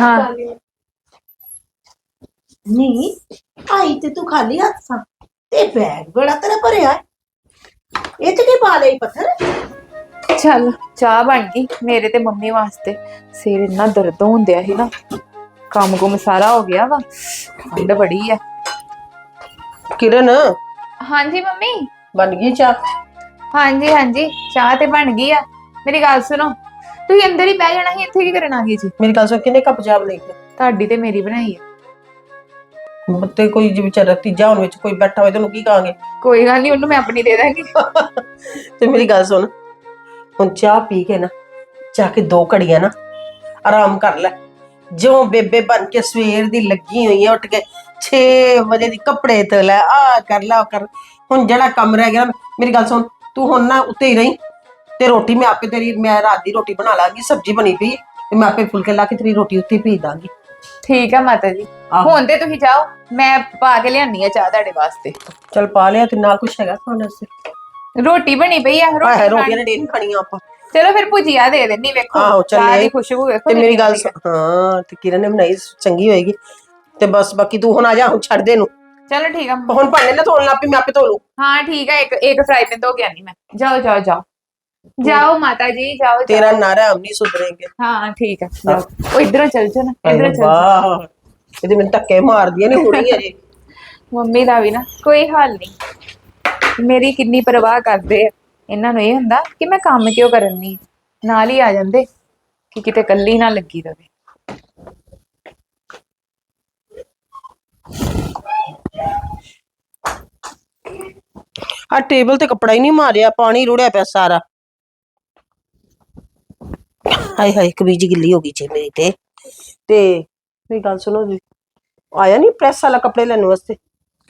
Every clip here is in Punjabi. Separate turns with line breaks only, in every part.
ਹਾਂ।
ਨਹੀਂ ਆਈ ਤੇ ਤੂੰ ਖਾਲੀ ਹੱਥ ਸਾਂ। ਤੇ ਬੈਗ ਬੜਾ ਤੇਰਾ ਭਰਿਆ ਹੈ। ਇਹ ਚ ਕੀ ਪਾ ਲਈ ਪੱਥਰ?
ਚੱਲ ਚਾਹ ਬਣ ਗਈ ਮੇਰੇ ਤੇ ਮੰਮੀ ਵਾਸਤੇ। ਸਿਰ ਇੰਨਾ ਦਰਦ ਹੁੰਦਿਆ ਸੀ ਨਾ। ਕੰਮ ਕੁਮ ਸਾਰਾ ਹੋ ਗਿਆ ਵਾ। ਠੰਡ ਬੜੀ ਆ।
ਕਿਰਨ?
ਹਾਂਜੀ ਮੰਮੀ?
ਬਣ ਗਈ ਚਾਹ?
ਹਾਂਜੀ ਹਾਂਜੀ। ਚਾਹ ਤੇ ਬਣ ਗਈ ਆ। ਮੇਰੀ ਗੱਲ ਸੁਣੋ। ਤੁਸੀਂ ਅੰਦਰ ਹੀ ਬਹਿ ਜਾਣਾ ਸੀ ਇੱਥੇ ਕੀ ਕਰਨ ਆ ਗਏ ਜੀ
ਮੇਰੀ ਗੱਲ ਸੁਣ ਕਿੰਨੇ ਕੱਪ ਚਾਹ ਬਣਾਈ ਹੈ?
ਤੁਹਾਡੀ ਤੇ ਮੇਰੀ ਬਣਾਈ ਆ।
ਤੇ ਕੋਈ ਜੇ ਵਿਚਾਰਾ ਤੀਜਾ ਹੁਣ ਵਿੱਚ ਕੋਈ ਬੈਠਾ ਹੋਵੇ ਤੈਨੂੰ ਕੀ ਕਹਾਂਗੇ?
ਕੋਈ ਗੱਲ ਨਹੀਂ ਉਹਨੂੰ ਮੈਂ ਆਪਣੀ ਦੇ ਦਾਂਗੀ।
ਤੇ ਮੇਰੀ ਗੱਲ ਸੁਣ ਹੁਣ ਚਾਹ ਪੀ ਕੇ ਨਾ ਜਾ ਕੇ ਦੋ ਘੜੀਆਂ ਨਾ ਆਰਾਮ ਕਰ ਲੈ। ਜਿਉਂ ਬੇਬੇ ਬਣ ਕੇ ਸਵੇਰ ਦੀ ਲੱਗੀ ਹੋਈ ਹੈ ਉੱਠ ਕੇ 6 ਵਜੇ ਦੀ ਕੱਪੜੇ ਧੋ ਲੈ ਆ ਕਰ ਲੈ ਉਹ ਕਰ। ਹੁਣ ਜਿਹੜਾ ਕੰਮ ਰਹਿ ਗਿਆ ਨਾ, ਮੇਰੀ ਗੱਲ ਸੁਣ ਤੂੰ ਹੁਣ ਨਾ ਉੱਤੇ ਹੀ ਰਹੀ। ਤੇ ਰੋਟੀ ਮੈਂ ਆਪੇ ਤੇਰੀ ਮੈਂ ਰਾਤ ਦੀ ਰੋਟੀ ਬਣਾ ਲਾਂਗੀ ਸਬਜ਼ੀ ਬਣੀ ਪਈ ਹੈ, ਤੇ ਮੈਂ ਆਪੇ ਫੁਲਕੇ ਲਾ ਕੇ ਤੇਰੀ ਰੋਟੀ ਉੱਤੇ ਹੀ ਭੇਜ ਦਾਂਗੀ।
ਠੀਕ ਆ ਮਾਤਾ ਜੀ।
ਆਹੋ।
ਹੁਣ ਤੇ ਤੁਸੀਂ ਜਾਓ ਮੈਂ ਪਾ ਕੇ ਲਿਆਨੀ ਆ ਚਾਹ ਤੁਹਾਡੇ ਵਾਸਤੇ।
ਚਲ ਪਾ ਲਿਆ ਤੇ ਨਾਲ ਕੁਛ ਹੈਗਾ ਖਾਣ ਵਾਸਤੇ?
ਰੋਟੀ ਬਣੀ ਪਈ ਆ
ਆਹ
ਰੋਟੀ
ਰੋਟੀਆਂ
ਖਾਣੀ-
ਨੇ ਡੇਨ ਖਾਣੀਆਂ ਆਪਾਂ।
ਚਲੋ ਫਿਰ ਭੁਜੀਆ ਦੇ ਦੇਣੀ ਵੇਖੋ
ਆਹੋ, ਚੱਲ
ਚਾਹ ਦੀ
ਇਹ-
ਖੁਸ਼ਬੂ ਵੇਖੋ
ਤੇ ਮੇਰੀ
ਕਿੰਨੀ
ਗੱਲ
ਵਧੀਆ।
ਸੁਣ- ਹਾਂ ਤੇ ਕਿਰਨ ਨੇ ਬਣਾਈ ਚੰਗੀ ਹੋਏਗੀ। ਤੇ ਬਸ ਬਾਕੀ ਤੂੰ ਹੁਣ ਆ ਜਾ ਹੁਣ ਛੱਡ ਦੇ ਨੂੰ
ਚਲੋ ਠੀਕ ਆ।
ਹੁਣ ਭਾਂਡੇ ਨਾ ਧੋਣ ਲੱਪੀ ਮੈਂ ਆਪੇ ਧੋ ਲੂ
ਹਾਂ ਠੀਕ ਆ ਇੱਕ ਇੱਕ ਫਰਾਈ ਪੈਨ ਧੋ ਕੇ ਆਨੀ ਮੈਂ। ਜਾਓ ਜਾਓ ਜਾਓ। ਜਾਓ ਮਾਤਾ ਜੀ ਜਾਓ।
ਤੇਰਾ ਨਾਰਾ ਹਮ ਨਹੀਂ ਸੁਧਰੇਂਗੇ।
ਹਾਂ ਠੀਕ ਆ। ਜਾਓ ਉਹ ਇਧਰੋਂ ਚੱਲ ਜਾਓ ਨਾ ਇਧਰੋਂ ਚੱਲ ਜਾਓ।
ਵਾਹ ਇਹਦੇ ਮੈਨੂੰ ਧੱਕੇ ਮਾਰਦੀਆਂ ਨੇ ਹੁਣੀ ਅਜੇ
ਮੰਮੀ ਦਾ ਵੀ ਨਾ ਕੋਈ ਹਾਲ ਨਹੀਂ। ਮੇਰੀ ਕਿੰਨੀ ਪਰਵਾਹ ਕਰਦੇ ਆ। ਇਹਨਾਂ ਨੂੰ ਇਹ ਹੁੰਦਾ ਕਿ ਮੈਂ ਕੰਮ ਕਿਉਂ ਕਰਨੀ ਨਾਲ ਹੀ ਆ ਜਾਂਦੇ ਕਿ ਕਿਤੇ ਕੱਲੀ ਨਾ ਲੱਗੀ ਰਵੇ।
ਆ ਟੇਬਲ ਤੇ ਕੱਪੜਾ ਹੀ ਨਹੀਂ ਮਾਰਿਆ ਪਾਣੀ ਰੁੜਿਆ ਪਿਆ ਸਾਰਾ। ਹਾਏ ਹਾਏ ਕਮੀਜ਼ ਗਿੱਲੀ ਹੋ ਗਈ ਜੀ ਮੇਰੀ ਤੇ। ਤੇ ਮੇਰੀ ਗੱਲ ਸੁਣੋ ਜੀ ਆਇਆ ਨਹੀਂ ਪ੍ਰੈਸ ਵਾਲਾ ਕੱਪੜੇ ਲੈਣ ਵਾਸਤੇ?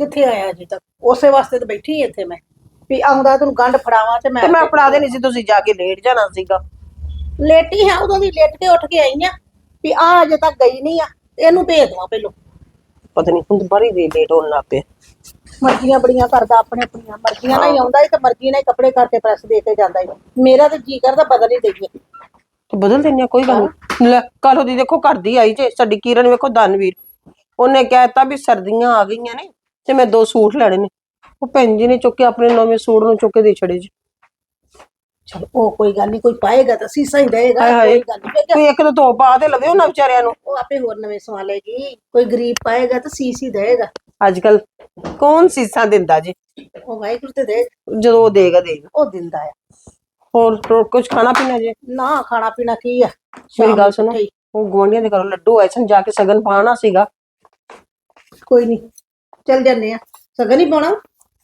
ਕਿੱਥੇ ਆਇਆ ਅਜੇ ਤੱਕ? ਉਸੇ ਵਾਸਤੇ ਤਾਂ ਬੈਠੀ ਇੱਥੇ ਮੈਂ। ਵੀ ਆਉਂਦਾ ਤੈਨੂੰ ਗੰਢ ਫੜਾਵਾਂ ਤੇ ਮੈਂ
ਤੇ ਮੈਂ ਫੜਾ ਦੇਣੀ ਸੀ ਤੁਸੀਂ ਜਾ ਕੇ ਲੇਟ ਜਾਣਾ ਸੀਗਾ।
ਲੇਟੀ ਹਾਂ ਉਦੋਂ ਦੀ ਲੇਟ ਕੇ ਉੱਠ ਕੇ ਆਈ ਆ। ਵੀ ਆ ਅਜੇ ਤੱਕ ਗਈ ਨਹੀਂ ਆ ਤੇ ਇਹਨੂੰ ਭੇਜ ਦਵਾਂ ਪਹਿਲੋਂ।
ਪਤਾ ਨਹੀਂ ਹੁਣ ਬੜੀ ਦੇ ਲੇਟ ਹੋਣ ਲੱਗ ਪਏ
ਮਰਜ਼ੀਆਂ ਬੜੀਆਂ ਕਰਦਾ ਆਪਣੇ ਆਪਣੀਆਂ ਮਰਜ਼ੀਆਂ ਨਾਲ ਹੀ ਆਉਂਦਾ ਹੀ ਤੇ ਮਰਜ਼ੀ ਨਾਲ ਹੀ ਕੱਪੜੇ ਕਰਕੇ ਪ੍ਰੈਸ ਦੇ ਕੇ ਜਾਂਦਾ ਹੀ ਮੇਰਾ ਤੇ ਜੀ ਕਰਦਾ ਬਦਲ ਹੀ ਦਈਏ।
ਤੇ ਬਦਲ ਦਿੰਨੇ ਆ ਕੋਈ ਗੱਲ ਨਹੀਂ ਲੈ ਕੱਲ ਉਹਦੀ ਦੇਖੋ ਕਰਦੀ ਆਈ ਜੇ ਸਾਡੀ ਕਿਰਨ ਵੇਖੋ ਧਨਵੀਰ ਉਹਨੇ ਕਹਿਤਾ ਵੀ ਸਰਦੀਆਂ ਆ ਗਈਆਂ ਨੇ ਤੇ ਮੈਂ ਦੋ ਸੂਟ ਲੈਣੇ ਨੇ। ਉਹ ਭੈਣ ਜੀ ਨੇ ਚੁੱਕ ਕੇ ਆਪਣੇ ਨਵੇਂ ਸੂਟ ਨੂੰ ਚੁੱਕ ਕੇ ਦੇ ਛੜੇ ਜੀ।
ਚਲ ਉਹ ਕੋਈ ਗੱਲ ਨਹੀਂ ਕੋਈ ਪਾਏਗਾ ਤਾਂ ਸੀਸਾ ਹੀ
ਹਾਏ ਹਾਏ।
ਕੋਈ ਗੱਲ ਨਹੀਂ
ਕੋਈ ਇੱਕ ਤਾਂ ਧੋ ਪਾ ਦੇ ਲਵੇ ਉਹਨਾਂ ਵਿਚਾਰਿਆਂ ਨੂੰ।
ਉਹ ਆਪੇ ਹੋਰ ਨਵੇਂ ਸਵਾ ਲਏਗੀ ਕੋਈ ਗਰੀਬ ਪਾਏਗਾ ਤਾਂ ਸੀਸ ਹੀ ਦੇਗਾ
ਅੱਜ ਕੱਲ ਕੌਣ ਸੀਸਾਂ ਦਿੰਦਾ ਜੀ?
ਉਹ ਵਾਹਿਗੁਰੂ ਤੇ ਦੇ।
ਜਦੋਂ ਉਹ ਦੇਗਾ ਦੇਗਾ।
ਉਹ ਦਿੰਦਾ ਆ।
ਹੋਰ ਕੁਝ ਖਾਣਾ ਪੀਣਾ ਜੇ?
ਨਾ ਖਾਣਾ ਪੀਣਾ ਕੀ ਆ?
ਮੇਰੀ
ਸ਼ਾਮ
ਗੱਲ
ਨੂੰ
ਸੁਣੋ।
ਉੱਠੇ ਹੀ।
ਉਹ ਗੁਆਂਢੀਆਂ ਦੇ ਘਰੋਂ ਲੱਡੂ ਆਏ ਸਨ ਜਾ ਕੇ ਸਗਨ ਪਾਣਾ ਸੀਗਾ।
ਕੋਈ ਨਹੀਂ ਚੱਲ ਜੰਨੇ ਆ। ਸਗਨ ਹੀ ਪਾਉਣਾ?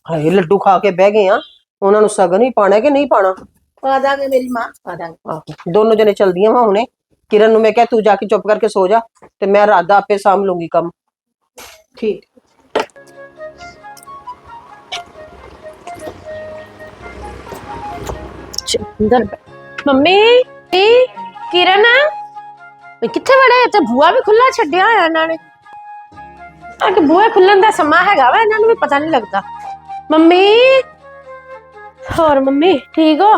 ਹਾਏ ਲੱਡੂ ਖਾ ਕੇ ਬਹਿ ਗਏ ਆ। ਉਹਨਾਂ ਨੂੰ ਸਗਨ ਹੀ ਪਾਣਾ ਕਿ ਨਹੀਂ ਪਾਣਾ
ਪਾ ਦਾਂਗੇ ਮੇਰੀ ਮਾਂ ਪਾ ਦਾਂਗੇ।
ਆਹੋ ਦੋਨੋਂ ਜਣੇ ਚਲਦੀਆਂ ਵਾ ਹੁਣੇ। ਕਿਰਨ ਨੂੰ ਮੈਂ ਕਿਹਾ ਤੂੰ ਜਾ ਕੇ ਚੁੱਪ ਕਰਕੇ ਸੋ ਜਾ ਤੇ ਮੈਂ ਰਾਤ ਦਾ ਆਪੇ ਸਾਂਭ ਲੂੰਗੀ ਕੰਮ।
ਠੀਕ।
ਅੰਦਰ ਮੰਮੀ ਇਹ ਕਿਰਨ। ਵੀ ਕਿੱਥੇ ਵੜੇ? ਤੇ ਬੂਆ ਵੀ ਖੁੱਲਾ ਛੱਡਿਆ ਹੋਇਆ ਇਹਨਾਂ ਨੇ। ਆ ਕਿ ਬੂਆ ਖੁੱਲਣ ਦਾ ਸਮਾਂ ਹੈਗਾ ਵਾ ਇਹਨਾਂ ਨੂੰ ਵੀ ਪਤਾ ਨਹੀਂ ਲੱਗਦਾ। ਮੰਮੀ। ਹੋਰ ਮੰਮੀ ਠੀਕ ਹੋ?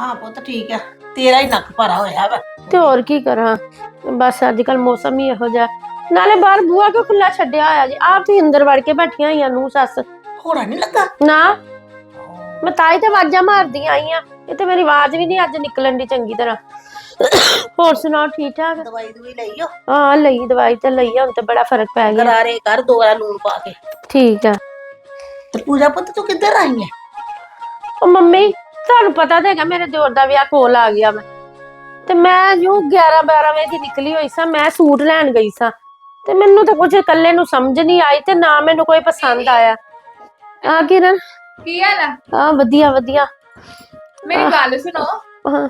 ਹਾਂ ਪੁੱਤ ਠੀਕ ਆ। ਤੇਰਾ ਹੀ ਨੱਕ ਭਰਾ ਹੋਇਆ ਵਾ।
ਤੇ ਹੋਰ ਕੀ ਕਰਾਂ? ਬਸ ਅੱਜ ਕੱਲ ਮੌਸਮ ਹੀ ਇਹੋ ਜਿਹਾ। ਨਾਲੇ ਬਾਹਰ ਬੂਆ ਕਿਉਂ ਖੁੱਲਾ ਛੱਡਿਆ ਹੋਇਆ ਜੀ? ਆਪ ਤੁਸੀਂ ਅੰਦਰ ਵੜ ਕੇ ਬੈਠੀਆਂ ਹੋਈਆਂ ਨੂੰ ਸੱਸ।
ਹੋਣਾ ਨਹੀਂ ਲੱਗਾ?
ਨਾ। ਮੈਂ ਤਾਂ ਹੀ ਤੇ ਆਵਾਜ਼ਾਂ ਮਾਰਦੀ ਆਈ ਆ ਇਹ ਤੇ ਮੇਰੀ ਆਵਾਜ਼ ਵੀ ਨਹੀਂ ਅੱਜ ਨਿਕਲਣ ਦੀ ਚੰਗੀ ਤਰ੍ਹਾਂ। ਹੋਰ ਸੁਣਾਓ ਠੀਕ ਠਾਕ?
ਦਵਾਈ ਦਵਾਈ ਲਈਓ
ਹਾਂ ਲਈ ਦਵਾਈ ਤੇ ਲਈ ਆ, ਹੁਣ ਤੇ ਬੜਾ ਫ਼ਰਕ ਪੈ ਗਿਆ।
ਗਰਾਰੇ ਕਰ ਦੋ ਵਾਰ ਲੂਣ ਪਾ ਕੇ।
ਠੀਕ ਆ।
ਤੇ ਪੂਜਾ ਪੁੱਤ ਤੂੰ ਕਿੱਧਰ ਆਈ ਹੈ
ਉਹ ਮੰਮੀ ਤੁਹਾਨੂੰ ਪਤਾ ਤਾਂ ਹੈਗਾ ਮੇਰੇ ਦਿਓਰ ਦਾ ਵਿਆਹ ਕੋਲ ਆ ਗਿਆ ਮੈਂ ਤੇ ਮੈਂ ਜੋ 11 12 ਵਜੇ ਦੀ ਨਿਕਲੀ ਹੋਈ ਸਾਂ ਮੈਂ ਸੂਟ ਲੈਣ ਗਈ ਸਾਂ। ਤੇ ਮੈਨੂੰ ਤਾਂ ਕੁਝ ਇਕੱਲੇ ਨੂੰ ਸਮਝ ਨਹੀਂ ਆਈ ਤੇ ਨਾ ਮੈਨੂੰ ਕੋਈ ਪਸੰਦ ਆਇਆ। ਆ ਕਿਰਨ
ਕੀ ਹਾਲ ਆ?
ਆ ਵਧੀਆ ਵਧੀਆ।
ਮੇਰੀ ਗੱਲ ਸੁਣੋ।
ਹਾਂ।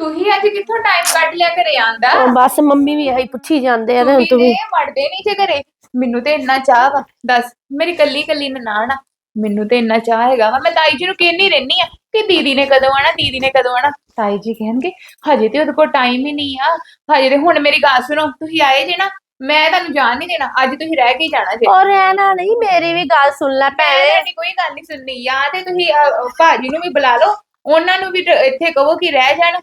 ਤੁਸੀਂ ਅੱਜ ਕਿੱਥੋਂ ਟਾਈਮ ਕੱਢ ਲਿਆ ਘਰੇ ਆਂਦਾ
ਉਹ ਬਸ ਮੰਮੀ ਵੀ ਇਹੀ ਪੁੱਛੀ ਜਾਂਦੇ ਆ ਤੇ ਹੁਣ ਤੂੰ ਵੀ।
ਨੇ ਵੜਦੇ ਨਹੀਂ ਜੇ ਘਰੇ। ਮੈਨੂੰ ਤੇ ਇੰਨਾ ਚਾਹ ਵਾ। ਦੱਸ ਮੇਰੀ ਕੱਲੀ ਕੱਲੀ ਨਨਾਣ ਆ। ਮੈਨੂੰ ਤੇ ਇੰਨਾ ਚਾਹ ਹੈਗਾ ਵਾ। ਮੈਂ ਤਾਈ ਜੀ ਨੂੰ ਕਹਿੰਦੀ ਰਹਿਨੀ ਆ ਕਿ ਦੀਦੀ ਨੇ ਕਦੋਂ ਆਣਾ ਦੀਦੀ ਨੇ ਕਦੋਂ ਆਣਾ ਤਾਈ ਜੀ ਕਹਿਣਗੇ ਹਜੇ ਤੇ ਉਹਦੇ ਕੋਲ ਟਾਈਮ ਹੀ ਨਹੀਂ ਆ। ਹਜੇ ਤੇ ਹੁਣ ਮੇਰੀ ਗੱਲ ਸੁਣੋ ਤੁਸੀਂ ਆਏ ਜੇ ਨਾ ਮੈਂ ਤੁਹਾਨੂੰ ਜਾਣ ਨਹੀਂ ਦੇਣਾ ਅੱਜ ਤੁਸੀਂ ਰਹਿ ਕੇ ਹੀ ਜਾਣਾ ਜੇ।
ਔਰ ਰਹਿਣਾ ਨਹੀਂ ਮੇਰੀ ਵੀ ਗੱਲ ਸੁਣ ਲੈ
ਮੈਂ
ਭੈਣੇ।
ਤੁਹਾਡੀ ਕੋਈ ਗੱਲ ਨਹੀਂ ਸੁਣਨੀ ਜਾਂ ਤੇ ਤੁਸੀਂ ਅਹ, ਭਾਜੀ ਨੂੰ ਵੀ ਬੁਲਾ ਲਓ ਉਹਨਾਂ ਨੂੰ ਵੀ ਟ- ਇੱਥੇ ਕਹੋ ਕਿ ਰਹਿ ਜਾਣ।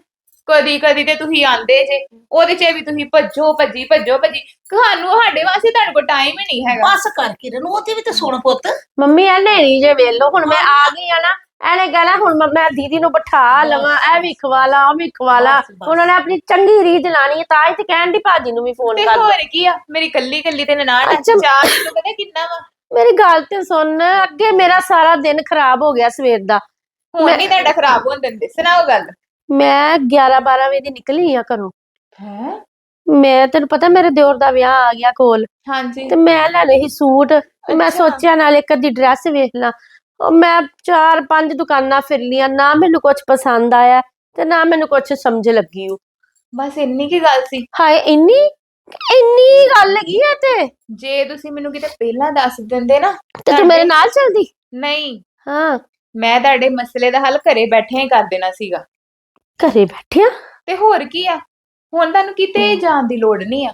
ਕਦੀ ਕਦੀ ਤੇ ਤੁਸੀਂ ਆਂਦੇ ਜੇ ਉਹਦੇ 'ਚ ਵੀ ਤੁਸੀਂ ਭੱਜੋ ਭੱਜੀ ਭੱਜੋ ਭੱਜੀ। ਤੁਹਾਨੂੰ ਸਾਡੇ ਵਾਸਤੇ ਤੁਹਾਡੇ ਕੋਲ ਟਾਈਮ ਹੀ ਨਹੀਂ ਹੈਗਾ।
ਬਸ ਕਰ ਕਿਰਨ ਉਹਦੀ ਵੀ ਤੇ ਸੁਣ ਪੁੱਤ।
ਮੰਮੀ ਇਹ ਨੇਰੀ ਜੇ ਵੇਲੋ ਹੁਣ ਮੈਂ ਆ ਗਈ ਆ ਨਾ ਇਹਨੇ ਕਹਿਣਾ ਹੁਣ ਮੈਂ- ਮੈਂ ਦੀਦੀ ਨੂੰ ਬਿਠਾ ਲਵਾਂ ਇਹ ਵੀ ਖਵਾ ਲਾ ਉਹ ਵੀ ਖਵਾ ਲਾ
ਬਸ, ਬਸ।
ਉਹਨਾਂ ਨੇ ਆਪਣੀ ਚੰਗੀ ਰੀਤ ਲਾਣੀ ਹੈ ਤਾਂ ਹੀ ਤੇ ਕਹਿਣ ਦੀ ਭਾਜੀ ਨੂੰ ਵੀ ਫੋਨ
ਤੇ
ਕਰ।
ਹੋਰ ਕੀ ਆ? ਮੇਰੀ ਕੱਲੀ ਕੱਲੀ ਤੇ ਨਨਾਣ ਆ।
ਅੱਛਾ।
ਪਤਾ ਕਿੰਨਾ ਵਾ?
ਮੇਰੀ ਗੱਲ ਤੇ ਸੁਣ ਅੱਗੇ ਮੇਰਾ ਸਾਰਾ ਦਿਨ ਖਰਾਬ ਹੋ ਗਿਆ ਸਵੇਰ ਦਾ।
ਹੁਣ ਨਹੀਂ ਤੁਹਾਡਾ ਖਰਾਬ ਹੋਣ ਦਿੰਦੇ? ਸੁਣਾਓ ਗੱਲ।
ਮੈਂ 11 12 ਵਜੇ ਦੀ ਨਿਕਲੀ ਆ ਘਰੋਂ।
ਹੈ?
ਮੈਂ ਤੈਨੂੰ ਪਤਾ ਮੇਰੇ ਦਿਓਰ ਦਾ ਵਿਆਹ ਆ ਗਿਆ ਕੋਲ।
ਹਾਂਜੀ।
ਤੇ ਮੈਂ ਲੈਣੇ ਸੀ ਸੂਟ। ਤੇ ਮੈਂ
ਅੱਛਾ।
ਸੋਚਿਆ ਨਾਲ ਇੱਕ ਅੱਧੀ ਡਰੈਸ ਵੇਖ ਲਾਂ। ਮੈਂ ਚਾਰ ਪੰਜ ਦੁਕਾਨਾਂ ਫਿਰ ਲੀਆਂ ਨਾ ਮੈਨੂੰ ਕੁਝ ਪਸੰਦ ਆਇਆ ਤੇ ਨਾ ਮੈਨੂੰ ਕੁਝ ਸਮਝ ਲੱਗੀ ਉਹ।
ਬਸ ਇੰਨੀ ਕੀ ਗੱਲ ਸੀ?
ਹਾਏ ਇੰਨੀ ਇੰਨੀ ਗੱਲ ਹੈਗੀ ਆ ਤੇ।
ਜੇ ਤੁਸੀਂ ਮੈਨੂੰ ਕਿਤੇ ਪਹਿਲਾਂ ਦੱਸ ਦਿੰਦੇ ਨਾ
ਤੇ ਤੂੰ ਮੇਰੇ ਨਾਲ ਚੱਲਦੀ?
ਨਹੀਂ।
ਹਾਂ।
ਮੈਂ ਤੁਹਾਡੇ ਮਸਲੇ ਦਾ ਹੱਲ ਘਰੇ ਬੈਠੇ ਹੀ ਕਰ ਦੇਣਾ ਸੀਗਾ।
ਘਰੇ ਬੈਠਿਆ?
ਤੇ ਹੋਰ ਕੀ ਆ? ਹੁਣ ਤੁਹਾਨੂੰ ਕਿਤੇ ਜਾਣ ਦੀ ਲੋੜ ਨਹੀਂ ਆ।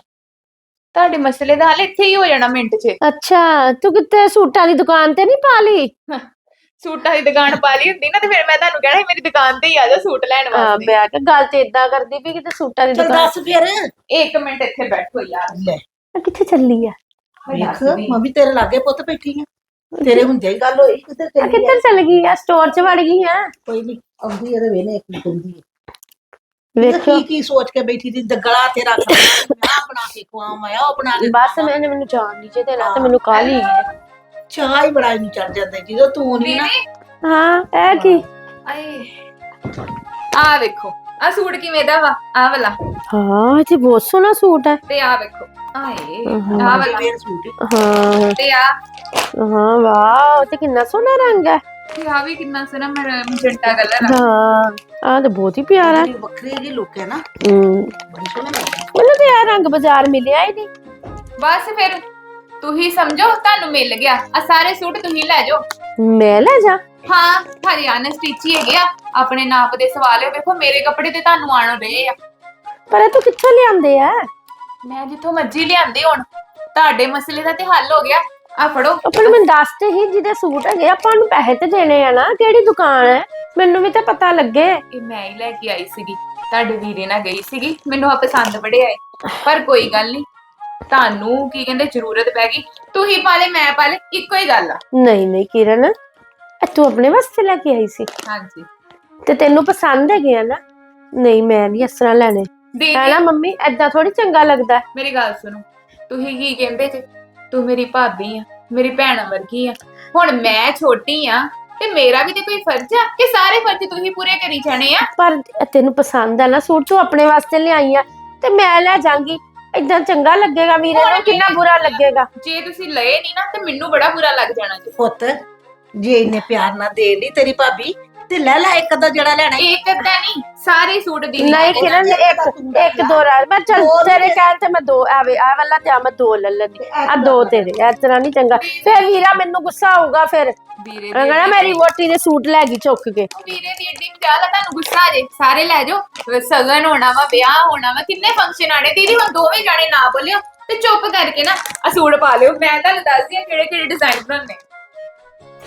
ਤੁਹਾਡੇ ਮਸਲੇ ਦਾ ਹੱਲ ਇੱਥੇ ਹੀ ਹੋ ਜਾਣਾ ਮਿੰਟ 'ਚ।
ਅੱਛਾ ਤੂੰ ਕਿਤੇ ਸੂਟਾਂ ਦੀ ਦੁਕਾਨ ਤੇ ਨਹੀਂ ਪਾ ਲਈ?
ਸੂਟਾਂ ਦੀ ਦੁਕਾਨ ਪਾ ਲਈ ਹੁੰਦੀ ਨਾ ਤੇ ਫਿਰ ਮੈਂ ਤੁਹਾਨੂੰ ਕਹਿਣਾ ਸੀ ਮੇਰੀ ਦੁਕਾਨ ਤੇ ਹੀ ਆ ਜਾ ਸੂਟ ਲੈਣ
ਹਾਂ
ਵਾਸਤੇ।
ਮੈਂ ਕਿਹਾ ਗੱਲ ਤੇ ਇਦਾਂ ਕਰਦੀ ਵੀ ਕਿਤੇ ਸੂਟਾਂ ਦੀ
ਚਲ
ਦੁਕਾਨ
ਦੱਸ ਫਿਰ।
ਇੱਕ ਮਿੰਟ ਇੱਥੇ ਬੈਠੋ ਯਾਰ।
ਲੈ।
ਆ, ਕਿੱਥੇ ਚੱਲੀ ਆ?
ਮੈਂ
ਵੇਖ
ਦੱਸਦੀ।
ਮੰਮੀ ਤੇਰੇ ਲਾਗੇ ਪੁੱਤ ਬੈਠੀ ਆ। ਤੇਰੇ ਹੁੰਦੇ ਹੀ ਗੱਲ ਹੋਈ ਕਿੱਧਰ
ਆ,
ਚਲੀ ਆ।
ਕਿੱਧਰ ਚੱਲ ਗਈ ਆ? ਸਟੋਰ 'ਚ ਵੜ ਗਈ ਆ?
ਕੋਈ ਨਹੀਂ ਆਉਂਦੀ ਇਹਦੇ ਵੇਲੇ ਇੱਕ ਮਿੰਟ ਹੁੰਦੀ ਹੈ
ਵੇਖੋ
ਕੀ ਕੀ ਸੋਚ ਕੇ ਬੈਠੀ ਸੀ ਗਲਾ ਤੇ ਰੱਖ ਆ ਬਣਾ ਕੇ ਖਵਾਵਾਂ ਆ ਉਹ ਬਣਾ ਕੇ
ਬਸ
ਖਵਾਵਾਂ।
ਮੈਨੇ ਮੈਨੂੰ ਜਾਣ ਨਹੀਂ ਜੇ ਦੇਣਾ ਤੇ ਮੈਨੂੰ ਕਾਹਲੀ ਹੈ
ਚਾਹ ਹੀ ਬੜਾ ਨਹੀਂ ਚੜ ਜਾਂਦਾ ਜਦੋਂ ਤੂੰ ਨਹੀਂ ਨਾ
ਹਾਂ ਇਹ ਕੀ?
ਆਏ। ਆ ਵੇਖੋ ਆ ਸੂਟ ਕਿਵੇਂ ਦਾ ਵਾ? ਆ ਵਾਲਾ।
ਹਾਂ ਇਹ ਤੇ ਬਹੁਤ ਸੋਹਣਾ ਸੂਟ ਹੈ।
ਤੇ ਆ ਵੇਖੋ। ਆਏ। ਆ ਵਾਲਾ।
ਫੇਰ ਸੂਟ
ਹਾਂ?
ਤੇ ਆ
ਹਾਂ ਵਾਹ ਤੇ ਕਿੰਨਾ ਸੋਹਣਾ ਰੰਗ ਹੈ।
ਤੇ ਆ ਵੀ ਕਿੰਨਾ ਸੋਹਣਾ ਮਜੰਟਾ ਕਲਰ ਆ।
ਹਾਂ ਆ ਤੇ ਬਹੁਤ ਹੀ ਪਿਆਰਾ ਹੈ।
ਵੱਖਰੀ ਜਿਹੀ ਲੁੱਕ ਹੈ ਨਾ।
ਹਮ,
ਬੜੀ ਸੋਹਣੀ ਲੱਗਦੀ
ਮੈਨੂੰ ਤੇ ਇਹ ਰੰਗ ਬਾਜ਼ਾਰ ਮਿਲਿਆ ਹੀ ਨਹੀਂ।
ਬਸ ਫਿਰ। ਤੁਸੀਂ ਸਮਝੋ ਤੁਹਾਨੂੰ ਮਿਲ ਗਿਆ। ਆ ਸਾਰੇ ਸੂਟ ਤੁਸੀਂ ਲੈ ਜਾਓ।
ਮੈਂ ਲੈ ਜਾ।
ਹਾਂ ਹਰਿਆਣਾ ਸਟਿਚ ਹੀ ਹੈਗੇ ਆ। ਆਪਣੇ ਨਾਪ ਦੇ ਸਵਾਲ ਹੈ। ਵੇਖੋ ਮੇਰੇ ਕੱਪੜੇ ਤੇ ਤੁਹਾਨੂੰ ਆਣ ਰਹੇ ਆ।
ਪਰ ਇਹ ਤੂੰ ਕਿੱਥੋਂ ਲਿਆਂਦੇ ਆ?
ਮੈਂ ਜਿੱਥੋਂ ਮਰਜ਼ੀ ਲਿਆਂਦੇ ਹੁਣ। ਤੁਹਾਡੇ ਮਸਲੇ ਦਾ ਤੇ ਹੱਲ ਹੋ ਗਿਆ। ਆ ਫੜੋ।
ਆਪਣ ਮੈਨੂੰ ਦੱਸ ਤੇ ਹੀ ਜਿਹਦੇ ਸੂਟ ਹੈਗੇ ਆਪਾਂ ਨੂੰ ਪੈਸੇ ਤੇ ਦੇਣੇ ਆ ਨਾ। ਕਿਹੜੀ ਦੁਕਾਨ ਹੈ? ਮੈਨੂੰ ਵੀ ਤਾਂ ਪਤਾ ਲੱਗੇ।
ਇਹ ਮੈਂ ਹੀ ਲੈ ਕੇ ਆਈ ਸੀਗੀ। ਤੁਹਾਡੇ ਵੀਰੇ ਨਾਲ ਗਈ ਸੀਗੀ। ਮੈਨੂੰ ਆ ਪਸੰਦ ਬੜੇ ਆਏ। ਪਰ ਕੋਈ ਗੱਲ ਨਹੀਂ। ਤੁਹਾਨੂੰ ਕੀ ਕਹਿੰਦੇ ਜ਼ਰੂਰਤ ਪੈ ਗਈ? ਤੁਸੀਂ ਪਾਲੇ ਮੈਂ ਪਾਲੇ ਇੱਕੋ ਹੀ ਗੱਲ ਆ।
ਨਹੀਂ ਨਹੀਂ ਕਿਰਨ ਇਹ ਤੂੰ ਆਪਣੇ ਵਾਸਤੇ ਲੈ ਕੇ ਆਈ ਸੀ।
ਹਾਂਜੀ।
ਤੇ ਤੈਨੂੰ ਪਸੰਦ ਹੈਗੇ ਆ ਨਾ? ਨਹੀਂ ਮੈਂ ਨਹੀਂ ਇਸ ਤਰ੍ਹਾਂ ਲੈਣੇ। ਹੈ ਨਾ ਮੰਮੀ? ਐਦਾਂ ਥੋੜੀ ਚੰਗਾ ਲੱਗਦਾ।
ਮੇਰੀ ਗੱਲ ਸੁਣੋ ਤੁਸੀਂ ਕੀ ਕਹਿੰਦੇ ਜੇ? ਤੂੰ ਮੇਰੀ ਭਾਬੀ ਆ ਮੇਰੀ ਭੈਣ ਵਰਗੀ ਆ। ਹੁਣ ਮੈਂ ਛੋਟੀ ਆ ਤੇ ਮੇਰਾ ਵੀ ਤੇ ਕੋਈ ਫਰਜ਼ ਆ ਕਿ ਸਾਰੇ ਫਰਜ਼ ਤੁਸੀਂ ਪੂਰੇ ਕਰੀ ਜਾਣੇ ਆ?
ਪਰ ਤੈਨੂੰ ਪਸੰਦ ਆ ਨਾ ਸੂਟ ਤੂੰ ਆਪਣੇ ਵਾਸਤੇ ਲਿਆਈ ਆ। ਤੇ ਮੈਂ ਲੈ ਜਾਾਂਗੀ। ਏਦਾਂ ਚੰਗਾ ਲੱਗੇਗਾ ਵੀਰੇ ਨੂੰ ਕਿੰਨਾ ਬੁਰਾ ਲੱਗੇਗਾ?
ਜੇ ਤੁਸੀਂ ਲਏ ਨਹੀਂ ਨਾ ਤੇ ਮੈਨੂੰ ਬੜਾ ਬੁਰਾ ਲੱਗ ਜਾਣਾ ਜੀ।
ਪੁੱਤ ਜੇ ਇੰਨੇ ਪਿਆਰ ਨਾਲ ਦੇਣ ਦੀ ਤੇਰੀ ਭਾਬੀ ਤੇ ਲੈ ਲੈ ਇੱਕ ਅੱਧਾ ਜਿਹੜਾ ਲੈਣਾ।
ਇੱਕ ਅੱਧਾ ਨਹੀਂ ਸਾਰੇ ਸੂਟ ਦੀ
ਨਹੀਂ ਕਿਰਨ ਇੱਕ ਇੱਕ ਦੋ ਰਾਤ ਮੈਂ ਚੱਲ ਤੇਰੇ ਕਹਿਣ ਤੇ ਮੈਂ ਦੋ ਆਵੇ ਆ ਵਾਲਾ ਤੇ ਆ ਮੈਂ ਦੋ ਲੈ ਲੈਂਦੀ। ਆ ਦੋ ਤੇਰੇ ਇਸ ਤਰ੍ਹਾਂ ਨਹੀਂ ਚੰਗਾ। ਫਿਰ ਵੀਰਾ ਮੈਨੂੰ ਗੁੱਸਾ ਆਊਗਾ ਫਿਰ।
ਵੀਰੇ ਦੀ
ਕਹਿੰਦਾ ਮੇਰੀ ਵੋਟੀ ਦੇ ਸੂਟ ਲੈ ਗਈ ਚੁੱਕ ਕੇ।
ਵੀਰੇ ਦੀ ਏਡੀ ਮਜਾਲ ਆ ਤੁਹਾਨੂੰ ਗੁੱਸਾ ਆ ਜੇ। ਸਾਰੇ ਲੈ ਜਾਓ। ਸਗਨ ਹੋਣਾ ਵਾ ਵਿਆਹ ਹੋਣਾ ਵਾ ਕਿੰਨੇ ਫੰਕਸ਼ਨ ਆਣੇ ਦੀਦੀ ਹੁਣ ਦੋਵੇਂ ਜਾਣੇ ਨਾ ਬੋਲਿਓ ਤੇ ਚੁੱਪ ਕਰਕੇ ਨਾ ਆ ਸੂਟ ਪਾ ਲਿਓ। ਮੈਂ ਤੁਹਾਨੂੰ ਦੱਸਦੀ ਆ ਕਿਹੜੇ ਕਿਹੜੇ ਡਿਜ਼ਾਈਨ ਬਣਾਉਣੇ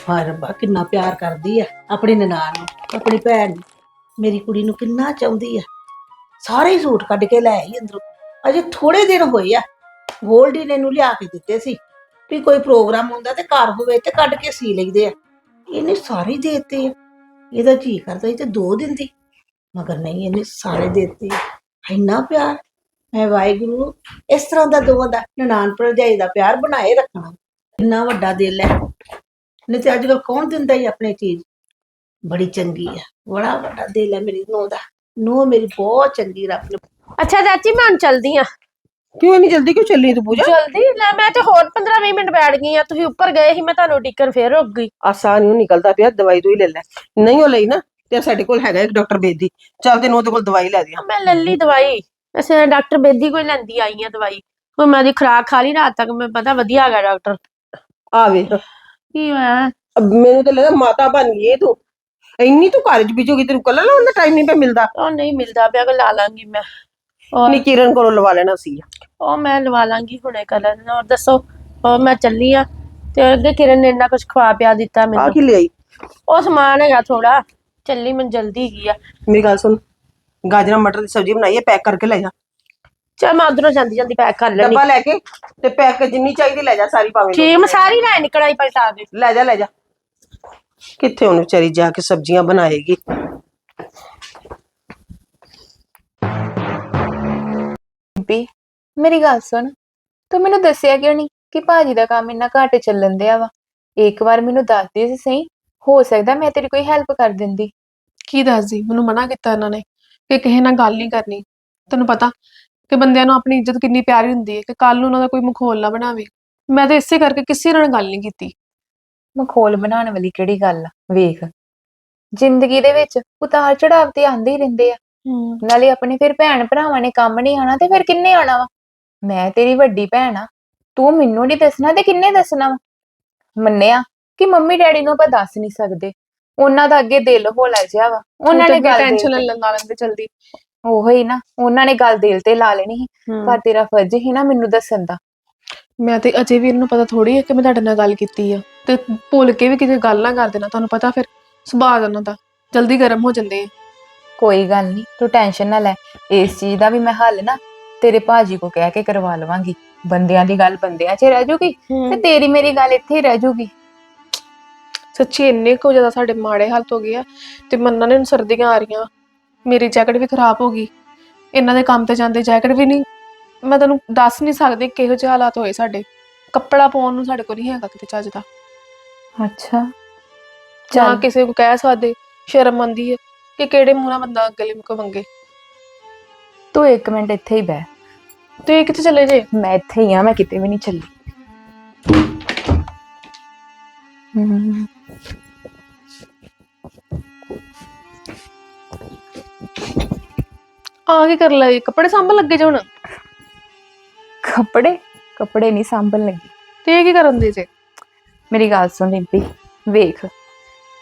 ਹਾਏ ਰੱਬਾ, ਕਿੰਨਾ ਪਿਆਰ ਕਰਦੀ ਆ ਆਪਣੀ ਨਨਾਣ ਨੂੰ, ਆਪਣੀ ਭੈਣ ਨੂੰ। ਮੇਰੀ ਕੁੜੀ ਨੂੰ ਕਿੰਨਾ ਚਾਹੁੰਦੀ ਆ। ਸਾਰੇ ਹੀ ਸੂਟ ਕੱਢ ਕੇ ਲੈ ਆਈ ਅੰਦਰੋਂ। ਅਜੇ ਥੋੜੇ ਦਿਨ ਹੋਏ ਆ। ਗੋਲਡੀ ਨੇ ਇਹਨੂੰ ਲਿਆ ਕੇ ਦਿੱਤੇ ਸੀ। ਵੀ ਕੋਈ ਪ੍ਰੋਗਰਾਮ ਹੁੰਦਾ ਤੇ ਘਰ ਹੋਵੇ ਤੇ ਕੱਢ ਕੇ ਸੀ ਲਈਦੇ ਆ। ਇਹਨੇ ਸਾਰੇ ਦੇ ਦਿੱਤੇ ਆ। ਇਹਦਾ ਜੀ ਕਰਦਾ ਇਹ ਤੇ ਦੋ ਦਿਨ ਦੀ। ਮਗਰ ਨਹੀਂ, ਇਹਨੇ ਸਾਰੇ ਦੇ ਦਿੱਤੇ ਇੰਨਾ ਪਿਆਰ। ਮੈਂ ਵਾਹਿਗੁਰੂ ਇਸ ਤਰ੍ਹਾਂ ਦਾ ਦੋਵਾਂ ਦਾ ਨਨਾਣ ਭਰਜਾਈ ਦਾ ਪਿਆਰ ਬਣਾਏ ਰੱਖਣਾ। ਇੰਨਾ ਵੱਡਾ ਦਿਲ ਹੈ। ਨਹੀਂ ਤੇ ਅੱਜ ਕੱਲ ਕੌਣ ਦਿੰਦਾ ਹੀ ਆਪਣੀ ਚੀਜ਼? ਬੜੀ ਚੰਗੀ ਆ ਬੜਾ ਵੱਡਾ ਦਿਲ ਹੈ ਮੇਰੀ ਨੂੰਹ ਦਾ ਨੂੰਹ ਮੇਰੀ ਬਹੁਤ ਚੰਗੀ ਰੱਬ ਨੇ।
ਅੱਛਾ ਚਾਚੀ ਮੈਂ ਹੁਣ ਚਲਦੀ ਆ।
ਕਿਉਂ ਨਹੀਂ ਜਲਦੀ ਕਿਉਂ ਚੱਲੀ ਤੂੰ ਪੂਜਾ?
ਜਲਦੀ ਲੈ ਮੈਂ ਤੇ ਹੋਰ 15-20 ਮਿੰਟ ਬੈਠ ਗਈ ਆ ਤੁਸੀਂ ਉੱਪਰ ਗਏ ਸੀ ਮੈਂ ਤੁਹਾਨੂੰ ਟਿਕਰ ਫੇਰ ਰੁਕ ਗਈ।
ਆਸਾਨ ਹੀ ਨਿਕਲਦਾ ਪਿਆ ਦਵਾਈ ਤੂੰ ਹੀ ਲੈ ਲੈ। ਨਹੀਂ ਉਹ ਲਈ ਨਾ ਤੇ ਸਾਡੇ ਕੋਲ ਹੈਗਾ ਇੱਕ ਡਾਕਟਰ ਬੇਦੀ। ਚੱਲ ਤੈਨੂੰ ਉਹਦੇ ਕੋਲ ਦਵਾਈ ਲੈ ਦਿਆਂ।
ਮੈਂ ਲੈ ਲਈ ਦਵਾਈ। ਅਸੀਂ ਡਾਕਟਰ ਬੇਦੀ ਕੋਈ ਲੈਂਦੀ ਆਈ ਆ ਦਵਾਈ। ਹੁਣ ਮੈਂ ਦੀ ਖੁਰਾਕ ਖਾ ਲਈ ਰਾਤ ਤੱਕ ਮੈਂ ਪਤਾ ਵਧੀਆ ਹੈਗਾ ਡਾਕਟਰ।
ਆ ਵੇ
ਕੀ ਹੋਇਆ?
ਅਬ ਮੈਨੂੰ ਤਾਂ ਲੱਗਦਾ ਮਾਤਾ ਬਣ ਗਈ ਏ ਤੂੰ। ਇੰਨੀ ਤੂੰ ਘਰ ਚ ਬੀਜੋਗੀ ਤੈਨੂੰ ਕੱਲਾ ਲਾਉਣ ਦਾ ਟਾਈਮ ਨਹੀਂ ਪਿਆ ਮਿਲਦਾ।
ਉਹ ਨਹੀਂ ਮਿਲਦਾ ਪਿਆ ਕੋ ਲਾ ਲਾਂਗੀ ਮੈਂ। ਔਰ
ਨੀ ਕਿਰਨ ਕੋਲੋਂ ਲਵਾ ਲੈਣਾ ਸੀ।
ਉਹ ਮੈਂ ਲਵਾ ਲਾਂਗੀ ਹੁਣੇ ਕਲਰ ਔਰ ਦੱਸੋ ਉਹ ਮੈਂ ਚੱਲੀ ਆ ਤੇ ਅੱਗੇ ਕਿਰਨ ਨੇ ਇੰਨਾ ਕੁਝ ਖਵਾ ਪਿਆ ਦਿੱਤਾ
ਆ
ਮੈਨੂੰ।
ਕੀ ਲਿਆਈ?
ਉਹ ਸਮਾਨ ਹੈਗਾ ਥੋੜਾ ਚੱਲੀ ਮੈਂ ਜਲਦੀ ਗਈ ਆ।
ਮੇਰੀ ਗੱਲ ਸੁਣ। ਗਾਜਰਾਂ ਮਟਰ ਦੀ ਸਬਜ਼ੀ ਬਣਾਈ ਹੈ ਪੈਕ ਕਰਕੇ ਲੈ ਜਾ।
ਚਲ ਮੈਂ ਉਧਰੋਂ ਜਾਂਦੀ ਜਾਂਦੀ ਪੈਕ ਕਰ ਲੈਣੀ।
ਡੱਬਾ ਲੈ ਕੇ ਤੇ ਪੈਕ ਜਿੰਨੀ ਚਾਹੀਦੀ ਲੈ ਜਾ ਸਾਰੀ ਭਾਵੇਂ
ਠੀਕ ਮੈਂ ਸਾਰੀ ਲੈ ਨਿਕਲ ਆਈ ਪਲਟਾ ਦੇ
ਲੈ ਜਾ ਲੈ ਜਾ। ਕਿੱਥੇ ਉਹਨੂੰ ਵਿਚਾਰੀ ਜਾ ਕੇ ਸਬਜ਼ੀਆਂ ਬਣਾਏਗੀ?
ਬੀ ਮੇਰੀ ਗੱਲ ਸੁਣ। ਤੂੰ ਮੈਨੂੰ ਦੱਸਿਆ ਕਿਉਂ ਨਹੀਂ ਕਿ ਭਾਜੀ ਦਾ ਕੰਮ ਇੰਨਾ ਘੱਟ ਚੱਲਣ ਦਿਆ ਵਾ? ਇੱਕ ਵਾਰ ਮੈਨੂੰ ਦੱਸ ਦੇ ਸੀ ਸਹੀ। ਹੋ ਸਕਦਾ ਮੈਂ ਤੇਰੀ ਕੋਈ ਹੈਲਪ ਕਰ ਦਿੰਦੀ।
ਕੀ ਦੱਸਦੀ? ਮੈਨੂੰ ਮਨਾ ਕੀਤਾ ਇਹਨਾਂ ਨੇ ਕਿ ਕਿਸੇ ਨਾਲ ਗੱਲ ਨਹੀਂ ਕਰਨੀ। ਤੈਨੂੰ ਪਤਾ ਕਿ ਬੰਦਿਆਂ ਨੂੰ ਆਪਣੀ ਇੱਜ਼ਤ ਕਿੰਨੀ ਪਿਆਰੀ ਹੁੰਦੀ ਹੈ ਕਿ ਕੱਲ ਨੂੰ ਉਹਨਾਂ ਦਾ ਕੋਈ ਮਖੌਲ ਨਾ ਬਣਾਵੇ। ਮੈਂ ਤਾਂ ਇਸੇ ਕਰਕੇ ਕਿਸੇ ਨਾਲ ਗੱਲ ਨਹੀਂ ਕੀਤੀ।
ਮਖੌਲ ਬਣਾਉਣ ਵਾਲੀ ਕਿਹੜੀ ਗੱਲ ਆ? ਵੇਖ। ਜ਼ਿੰਦਗੀ ਦੇ ਵਿੱਚ ਉਤਾਰ ਚੜਾਵ ਤੇ ਆਂਦੇ ਹੀ ਰਹਿੰਦੇ ਆ। ਨਾਲੇ ਆਪਣੇ ਫਿਰ ਭੈਣ ਭਰਾਵਾਂ ਨੇ ਕੰਮ ਨਹੀਂ ਆਣਾ ਤੇ ਫਿਰ ਕਿੰਨੇ ਆਣਾ ਵਾ? ਮੈਂ ਤੇਰੀ ਵੱਡੀ ਭੈਣ ਆ। ਤੂੰ ਮੈਨੂੰ ਨਹੀਂ ਦੱਸਣਾ ਤੇ ਕਿੰਨੇ ਦੱਸਣਾ ਵਾ? ਮੰਨਿਆ ਕਿ ਮੰਮੀ ਡੈਡੀ ਨੂੰ ਆਪਾਂ ਦੱਸ ਨਹੀਂ ਸਕਦੇ। ਉਹਨਾਂ ਦਾ ਅੱਗੇ ਦਿਲ ਹੌਲਾ ਜਿਹਾ ਵਾ। ਉਹਨਾਂ ਨੇ ਗੱਲ
ਟੈਨਸ਼ਨ
ਦਿਲ
ਲੈ ਲੈਂਦੇ ਜਲਦੀ।
ਉਹੋ ਹੀ ਨਾ ਉਹਨਾਂ ਨੇ ਗੱਲ ਦਿਲ ਤੇ ਲਾ ਲੈਣੀ ਸੀ ਪਰ ਤੇਰਾ ਫਰਜ਼ ਹੀ ਨਾ ਮੈਨੂੰ ਦੱਸਣ ਦਾ।
ਮੈਂ ਤੇ ਅਜੇ ਵੀ ਇਹਨੂੰ ਪਤਾ ਥੋੜੀ ਹੈ ਕਿ ਮੈਂ ਤੁਹਾਡੇ ਨਾਲ ਗੱਲ ਕੀਤੀ ਆ। ਤੇ ਭੁੱਲ ਕੇ ਵੀ ਕਿਤੇ ਗੱਲ ਨਾ ਕਰ ਦੇਣਾ ਤੁਹਾਨੂੰ ਪਤਾ ਫਿਰ ਸੁਭਾਅ ਉਹਨਾਂ ਦਾ ਜਲਦੀ ਗਰਮ ਹੋ ਜਾਂਦੇ ਆ।
ਕੋਈ ਗੱਲ ਨਹੀਂ ਤੂੰ ਟੈਨਸ਼ਨ ਨਾ ਲੈ ਇਸ ਚੀਜ਼ ਦਾ ਵੀ ਮੈਂ ਹੱਲ ਨਾ ਤੇਰੇ ਭਾਜੀ ਕੋ ਕਹਿ ਕੇ ਕਰਵਾ ਲਵਾਂਗੀ। ਬੰਦਿਆਂ ਦੀ ਗੱਲ ਬੰਦਿਆਂ 'ਚ ਰਹਿ ਜੂਗੀ ਤੇ ਤੇਰੀ ਮੇਰੀ ਗੱਲ ਇੱਥੇ ਹੀ ਰਹਿ ਜੂਗੀ।
ਸੱਚੀ ਇੰਨੇ ਕੁ ਜ਼ਿਆਦਾ ਸਾਡੇ ਮਾੜੇ ਹਾਲਤ ਹੋ ਗਏ ਆ ਤੇ ਮੰਨਾਂ ਨੇ ਹੁਣ ਸਰਦੀਆਂ ਆ ਰਹੀਆਂ। ਮੇਰੀ ਜੈਕਟ ਵੀ ਖਰਾਬ ਹੋ ਗਈ। ਇਹਨਾਂ ਦੇ ਕੰਮ ਤੇ ਜਾਂਦੇ ਜੈਕਟ ਵੀ ਨਹੀਂ। ਮੈਂ ਤੈਨੂੰ ਦੱਸ ਨਹੀਂ ਸਕਦੀ ਕਿਹੋ ਜਿਹੇ ਹਾਲਾਤ ਹੋਏ ਸਾਡੇ। ਕੱਪੜਾ ਪਾਉਣ ਨੂੰ ਸਾਡੇ ਕੋਲ ਨਹੀਂ ਹੈਗਾ ਕਿਤੇ ਚੱਜ ਦਾ।
ਅੱਛਾ।
ਜਾਂ
ਚੱਲ।
ਕਿਸੇ ਨੂੰ ਕਹਿ ਸਕਦੇ। ਸ਼ਰਮ ਆਉਂਦੀ ਹੈ ਕਿ ਕਿਹੜੇ ਮੂੰਹ ਨਾਲ ਬੰਦਾ ਅੱਗੇ ਕੋ ਮੰਗੇ।
ਤੂੰ ਇੱਕ ਮਿੰਟ ਇੱਥੇ ਹੀ ਬਹਿ।
ਤੇ ਇਹ ਕਿੱਥੇ ਚਲੇ ਜੇ?
ਮੈਂ ਇੱਥੇ ਹੀ ਆ ਮੈਂ ਕਿਤੇ ਵੀ ਨਹੀਂ ਚੱਲੀ। ਹਮ,
ਆ ਕੀ ਕਰ ਲਈ ਕੱਪੜੇ ਸਾਂਭਣ ਲੱਗੇ ਜੇ ਹੁਣ?
ਕੱਪੜੇ? ਕੱਪੜੇ ਨਹੀਂ ਸਾਂਭਣ ਲੱਗੀ।
ਤੇ ਇਹ ਕੀ ਕਰਨ ਦੇ ਜੇ?
ਮੇਰੀ ਗੱਲ ਸੁਣ ਰਿੰਪੀ ਵੇਖ।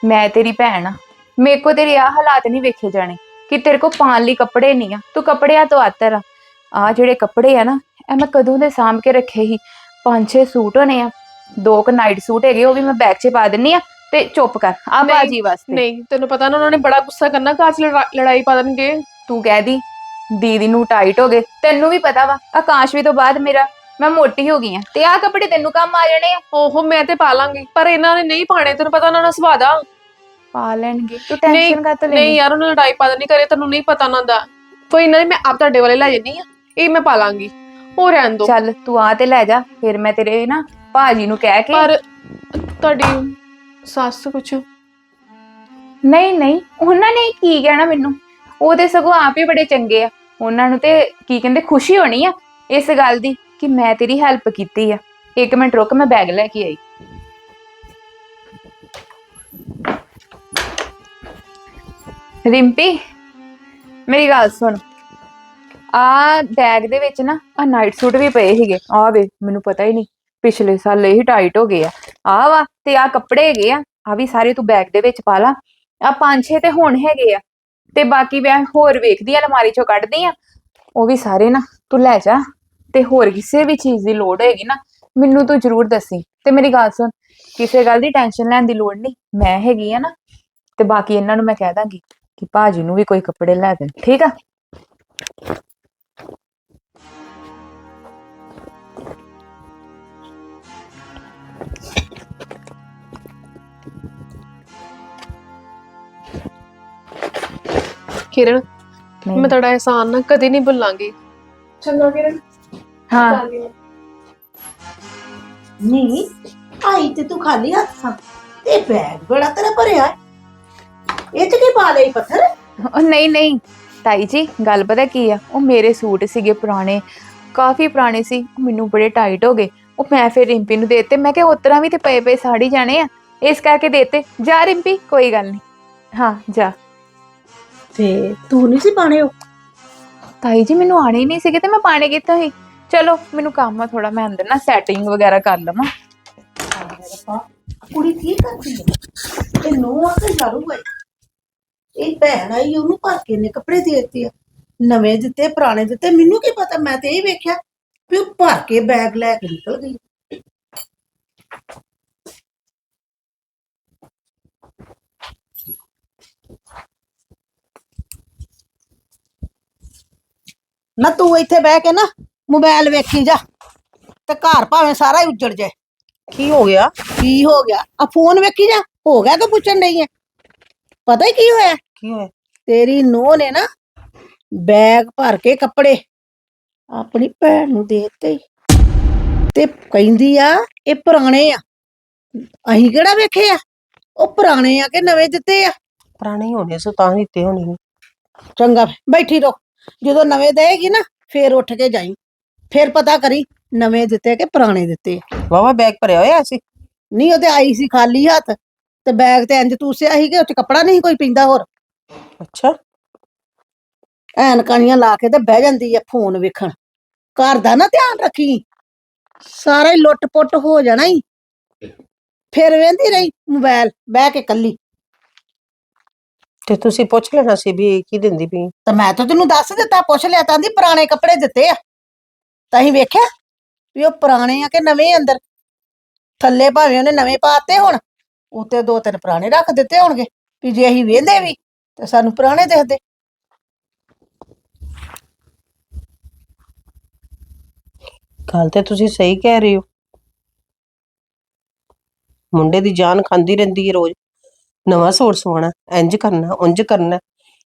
ਮੈਂ ਤੇਰੀ ਭੈਣ ਆ। ਮੇਰੇ ਕੋ ਤੇਰੇ ਆ ਹਾਲਾਤ ਨਹੀਂ ਵੇਖੇ ਜਾਣੇ ਕਿ ਤੇਰੇ ਕੋ ਪਾਣ ਲਈ ਕੱਪੜੇ ਨਹੀਂ ਆ। ਤੂੰ ਕੱਪੜਿਆਂ ਤੋਂ ਆਤਰ ਆ। ਆ ਜਿਹੜੇ ਕੱਪੜੇ ਆ ਨਾ ਇਹ ਮੈਂ ਕਦੋਂ ਦੇ ਸਾਂਭ ਕੇ ਰੱਖੇ ਸੀ? ਪੰਜ ਛੇ ਸੂਟ ਹੋਣੇ ਆ। ਦੋ ਕ ਨਾਈਟ ਸੂਟ ਹੈਗੇ ਉਹ ਵੀ ਮੈਂ ਬੈਗ 'ਚ ਪਾ ਦਿੰਨੀ ਆ। ਤੇ ਚੁੱਪ ਕਰ ਆ
ਨਹੀਂ,
ਬਾਜੀ ਵਾਸਤੇ।
ਨਹੀਂ ਤੈਨੂੰ ਪਤਾ ਨਾ ਉਹਨਾਂ ਨੇ ਬੜਾ ਗੁੱਸਾ ਕਰਨਾ ਘਰ 'ਚ ਲੜਾ- ਲੜਾਈ ਪਾ ਦੇਣਗੇ।
ਤੂੰ ਕਹਿ ਦੀ ਦੀਦੀ ਨੂੰ ਟਾਈਟ ਹੋ ਗਏ। ਤੈਨੂੰ ਵੀ ਪਤਾ ਵਾ ਆਕਾਸ਼ਵੀ ਤੋਂ ਬਾਅਦ ਮੇਰਾ ਮੈਂ ਮੋਟੀ ਹੋ ਗਈ ਆ। ਤੇ ਆ ਕੱਪੜੇ ਤੈਨੂੰ ਕੰਮ ਆ ਜਾਣੇ ਆ।
ਓਹੋ ਮੈਂ ਤੇ ਪਾ ਲਾਂਗੀ ਪਰ ਇਹਨਾਂ ਨੇ ਨਹੀਂ ਪਾਣੇ ਤੈਨੂੰ ਪਤਾ ਉਹਨਾਂ ਦਾ ਸੁਭਾਅ ਦਾ।
ਪਾ ਲੈਣਗੇ ਤੂੰ
ਨਹੀਂ
ਟੈਨਸ਼ਨ ਕਾਤ
ਨਹੀਂ
ਲੈਣੀ
ਯਾਰ ਉਹਨਾਂ ਨੇ ਲੜਾਈ ਪਾ ਦੇਣੀ ਕਰੇ ਤੈਨੂੰ ਨਹੀਂ ਪਤਾ ਉਹਨਾਂ ਦਾ। ਕੋਈ ਨਾ ਮੈਂ ਆਪ ਤੁਹਾਡੇ ਵਾਲੇ ਲੈ ਜੰਨੀ ਆ। ਇਹ ਮੈਂ ਪਾ ਲਾਂਗੀ ਉਹ ਰਹਿਣ ਦੋ।
ਚੱਲ ਤੂੰ ਆ ਤੇ ਲੈ ਜਾ ਫਿਰ ਮੈਂ ਤੇਰੇ ਨਾ ਭਾਜੀ ਨੂੰ ਕਹਿ ਕੇ
ਪਰ ਤੁਹਾਡੀ ਸੱਸ ਕੁਛ
ਨਹੀਂ ਨਹੀਂ, ਉਹਨਾਂ ਨੇ ਕੀ ਕਹਿਣਾ ਮੈਨੂੰ? ਉਹ ਤੇ ਸਗੋਂ ਆਪ ਹੀ ਬੜੇ ਚੰਗੇ ਆ। ਉਹਨਾਂ ਨੂੰ ਤੇ ਕੀ ਕਹਿੰਦੇ, ਖੁਸ਼ੀ ਹੋਣੀ ਆ ਇਸ ਗੱਲ ਦੀ ਕਿ ਮੈਂ ਤੇਰੀ ਹੈਲਪ ਕੀਤੀ ਆ। ਇੱਕ ਮਿੰਟ ਰੁਕ, ਮੈਂ ਬੈਗ ਲੈ ਕੇ ਆਈ। ਰਿੰਪੀ, ਮੇਰੀ ਗੱਲ ਸੁਣ। ਆ ਬੈਗ ਦੇ ਵਿੱਚ ਨਾ ਆ ਨਾਈਟ ਸੂਟ ਵੀ ਪਏ ਸੀਗੇ। ਆ ਵੇ ਮੈਨੂੰ ਪਤਾ ਹੀ ਨਹੀਂ, ਪਿਛਲੇ ਸਾਲ ਇਹ ਟਾਈਟ ਹੋ ਗਏ ਆ। ਆ ਵਾ ਤੇ ਆ ਕੱਪੜੇ ਹੈਗੇ ਆ ਆ ਵੀ ਸਾਰੇ ਤੂੰ ਬੈਗ ਦੇ ਵਿੱਚ ਪਾ ਲਾ। ਆ ਪੰਜ ਛੇ ਤੇ ਹੁਣ ਹੈਗੇ ਆ ਤੇ ਬਾਕੀ ਮੈਂ ਹੋਰ ਵੇਖਦੀ ਆ, ਅਲਮਾਰੀ ਚੋਂ ਕੱਢਦੀ ਆ। ਉਹ ਵੀ ਸਾਰੇ ਨਾ ਤੂੰ ਲੈ ਜਾ ਤੇ ਹੋਰ ਕਿਸੇ ਵੀ ਚੀਜ਼ ਦੀ ਲੋੜ ਹੋਏਗੀ ਨਾ, ਮੈਨੂੰ ਤੂੰ ਜ਼ਰੂਰ ਦੱਸੀ। ਤੇ ਮੇਰੀ ਗੱਲ ਸੁਣ, ਕਿਸੇ ਗੱਲ ਦੀ ਟੈਨਸ਼ਨ ਲੈਣ ਦੀ ਲੋੜ ਨਹੀਂ, ਮੈਂ ਹੈਗੀ ਆ ਨਾ। ਤੇ ਬਾਕੀ ਇਹਨਾਂ ਨੂੰ ਮੈਂ ਕਹਿ ਦਾਂਗੀ ਕਿ ਭਾਜੀ ਨੂੰ ਵੀ ਕੋਈ ਕੱਪੜੇ ਲੈ ਦੇਣ, ਠੀਕ ਆ?
ਕਿਰਨ
ਨਹੀਂ।
ਮੈਂ ਤੁਹਾਡਾ ਅਹਿਸਾਨ ਨਾ ਕਦੇ ਨਹੀਂ ਭੁੱਲਾਂਗੀ। ਚੰਗਾ ਕਿਰਨ।
ਹਾਂ।
ਨਹੀਂ ਆਈ ਤੇ ਤੂੰ ਖਾਲੀ ਹੱਥ ਸਾਂ ਤੇ ਬੈਗ ਬੜਾ ਤੇਰਾ ਭਰਿਆ ਹੈ। ਇਹ ਚ ਕੀ ਪਾ ਲਈ ਪੱਥਰ?
ਉਹ ਨਹੀਂ ਨਹੀਂ। ਤਾਈ ਜੀ ਗੱਲ ਪਤਾ ਕੀ ਆ? ਉਹ ਮੇਰੇ ਸੂਟ ਸੀਗੇ ਪੁਰਾਣੇ। ਕਾਫੀ ਪੁਰਾਣੇ ਸੀ। ਉਹ ਮੈਨੂੰ ਬੜੇ ਟਾਈਟ ਹੋ ਗਏ। ਉਹ ਮੈਂ ਫਿਰ ਰਿੰਪੀ ਨੂੰ ਦੇਤੇ। ਮੈਂ ਕਿਹਾ ਉਤਰਾ ਵੀ ਤੇ ਪਏ ਪਏ ਸਾੜੀ ਜਾਣੇ ਆ। ਇਸ ਕਰਕੇ ਦੇਤੇ। ਜਾ ਰਿੰਪੀ ਕੋਈ ਗੱਲ ਨਹੀਂ। ਹਾਂ ਜਾ।
ਤੇ ਤੂੰ ਨਹੀਂ ਸੀ ਪਾਣੇ ਉਹ?
ਤਾਈ ਜੀ ਮੈਨੂੰ ਆਣੇ ਹੀ ਨਹੀਂ ਸੀਗੇ ਤੇ ਮੈਂ ਪਾਣੇ ਕਿੱਥੋਂ ਸੀ? ਚਲੋ ਮੈਨੂੰ ਕੰਮ ਆ ਥੋੜਾ ਮੈਂ ਅੰਦਰ ਨਾ ਸੈਟਿੰਗ ਵਗੈਰਾ ਕਰ ਲਵਾਂ।
ਕੁੜੀ ਕੀ ਕਰਦੀ ਹੈ ਤੇ ਨੂੰ ਆ ਕੇ ਝਾੜੂ ਹੈ ਇਹ ਭੈਣ ਆਈ ਉਹਨੂੰ ਭਰ ਕੇ ਨੇ ਕੱਪੜੇ ਦੇ ਦਿੱਤੇ ਆ। ਨਵੇਂ ਦਿੱਤੇ ਪੁਰਾਣੇ ਦਿੱਤੇ ਮੈਨੂੰ ਕੀ ਪਤਾ? ਮੈਂ ਤੇ ਇਹ ਵੇਖਿਆ ਵੀ ਉਹ ਭਰ ਕੇ ਬੈਗ ਲੈ ਕੇ ਨਿਕਲ ਗਈ। ਨਾ ਤੂੰ ਇੱਥੇ ਬਹਿ ਕੇ ਨਾ ਮੋਬਾਈਲ ਵੇਖੀ ਜਾ ਤੇ ਘਰ ਭਾਵੇਂ ਸਾਰਾ ਹੀ ਉੱਜੜ ਜਾਏ।
ਕੀ ਹੋ ਗਿਆ?
ਕੀ ਹੋ ਗਿਆ? ਆ ਫੋਨ ਵੇਖੀ ਜਾ ਹੋ ਗਿਆ ਕਿ ਪੁੱਛਣ ਨਹੀਂ ਹੈ ਪਤਾ ਹੀ ਕੀ ਹੋਇਆ?
ਕੀ ਹੋਇਆ?
ਤੇਰੀ ਨੂੰਹ ਨੇ ਨਾ ਬੈਗ ਭਰ ਕੇ ਕੱਪੜੇ ਆਪਣੀ ਭੈਣ ਨੂੰ ਦੇ ਦਿੱਤੇ ਈ। ਤੇ ਕਹਿੰਦੀ ਆ ਇਹ ਪੁਰਾਣੇ ਆ। ਅਸੀਂ ਕਿਹੜਾ ਵੇਖੇ ਆ? ਉਹ ਪੁਰਾਣੇ ਆ ਕਿ ਨਵੇਂ ਦਿੱਤੇ ਆ?
ਪੁਰਾਣੇ ਹੀ ਹੋਣੇ ਸੋ ਤਾਂ ਹੀ ਦਿੱਤੇ ਹੋਣੇ ਨੇ।
ਚੰਗਾ ਫਿਰ, ਬੈਠੀ ਰੋ ਜਦੋਂ ਨਵੇਂ ਦੇਗੀ ਨਾ ਫੇਰ ਉੱਠ ਕੇ ਜਾਈ। ਫੇਰ ਪਤਾ ਕਰੀ ਨਵੇਂ ਦਿੱਤੇ ਕਿ ਪੁਰਾਣੇ ਦਿੱਤੇ।
ਵਾਵਾ ਬੈਗ ਭਰਿਆ ਹੋਇਆ ਸੀ?
ਨਹੀਂ ਉਹ ਤੇ ਆਈ ਸੀ ਖਾਲੀ ਹੱਥ ਤੇ ਬੈਗ ਤੇ ਇੰਜ ਤੂਸਿਆ ਸੀ ਕਿ ਉੱਥੇ ਕੱਪੜਾ ਨਹੀਂ ਕੋਈ ਪਿੰਦਾ ਹੋਰ।
ਅੱਛਾ।
ਐਨਕਾਂ ਜਿਹੀਆਂ ਲਾ ਕੇ ਤੇ ਬਹਿ ਜਾਂਦੀ ਆ ਫੋਨ ਵੇਖਣ। ਘਰ ਦਾ ਨਾ ਧਿਆਨ ਰੱਖੀ। ਸਾਰਾ ਹੀ ਲੁੱਟ-ਪੁੱਟ ਹੋ ਜਾਣਾ ਹੀ ਫਿਰ ਵੇਂਦੀ ਰਹੀ ਮੋਬਾਈਲ ਬਹਿ ਕੇ ਕੱਲੀ।
ਤੇ ਤੁਸੀਂ ਪੁੱਛ ਲੈਣਾ ਸੀ ਵੀ ਇਹ ਕੀ ਦਿੰਦੀ ਪਈ।
ਤਾਂ ਮੈਂ ਤਾਂ ਤੈਨੂੰ ਦੱਸ ਦਿੱਤਾ ਪੁੱਛ ਲਿਆ ਤਾਂ ਦੀ ਪੁਰਾਣੇ ਕੱਪੜੇ ਦਿੱਤੇ ਆ। ਤਾਂ ਹੀ ਵੇਖਿਆ ਵੀ ਉਹ ਪੁਰਾਣੇ ਆ ਕਿ ਨਵੇਂ ਅੰਦਰ। ਥੱਲੇ ਭਾਵੇਂ ਉਹਨੇ ਨਵੇਂ ਪਾਤੇ ਹੁਣ ਉੱਤੇ ਦੋ ਤਿੰਨ ਪੁਰਾਣੇ ਰੱਖ ਦਿੱਤੇ ਹੋਣਗੇ। ਵੀ ਜੇ ਅਸੀਂ ਵੇਂਦੇ ਵੀ ਤੇ ਸਾਨੂੰ ਪੁਰਾਣੇ ਦਿਖਦੇ।
ਗੱਲ ਤੇ ਤੁਸੀਂ ਸਹੀ ਕਹਿ ਰਹੇ ਹੋ। ਮੁੰਡੇ ਦੀ ਜਾਨ ਖਾਂਦੀ ਰਹਿੰਦੀ ਹੈ ਰੋਜ਼। ਨਵਾਂ ਸੂਟ ਸਵਾਣਾ ਇੰਜ ਕਰਨਾ ਉਂਝ ਕਰਨਾ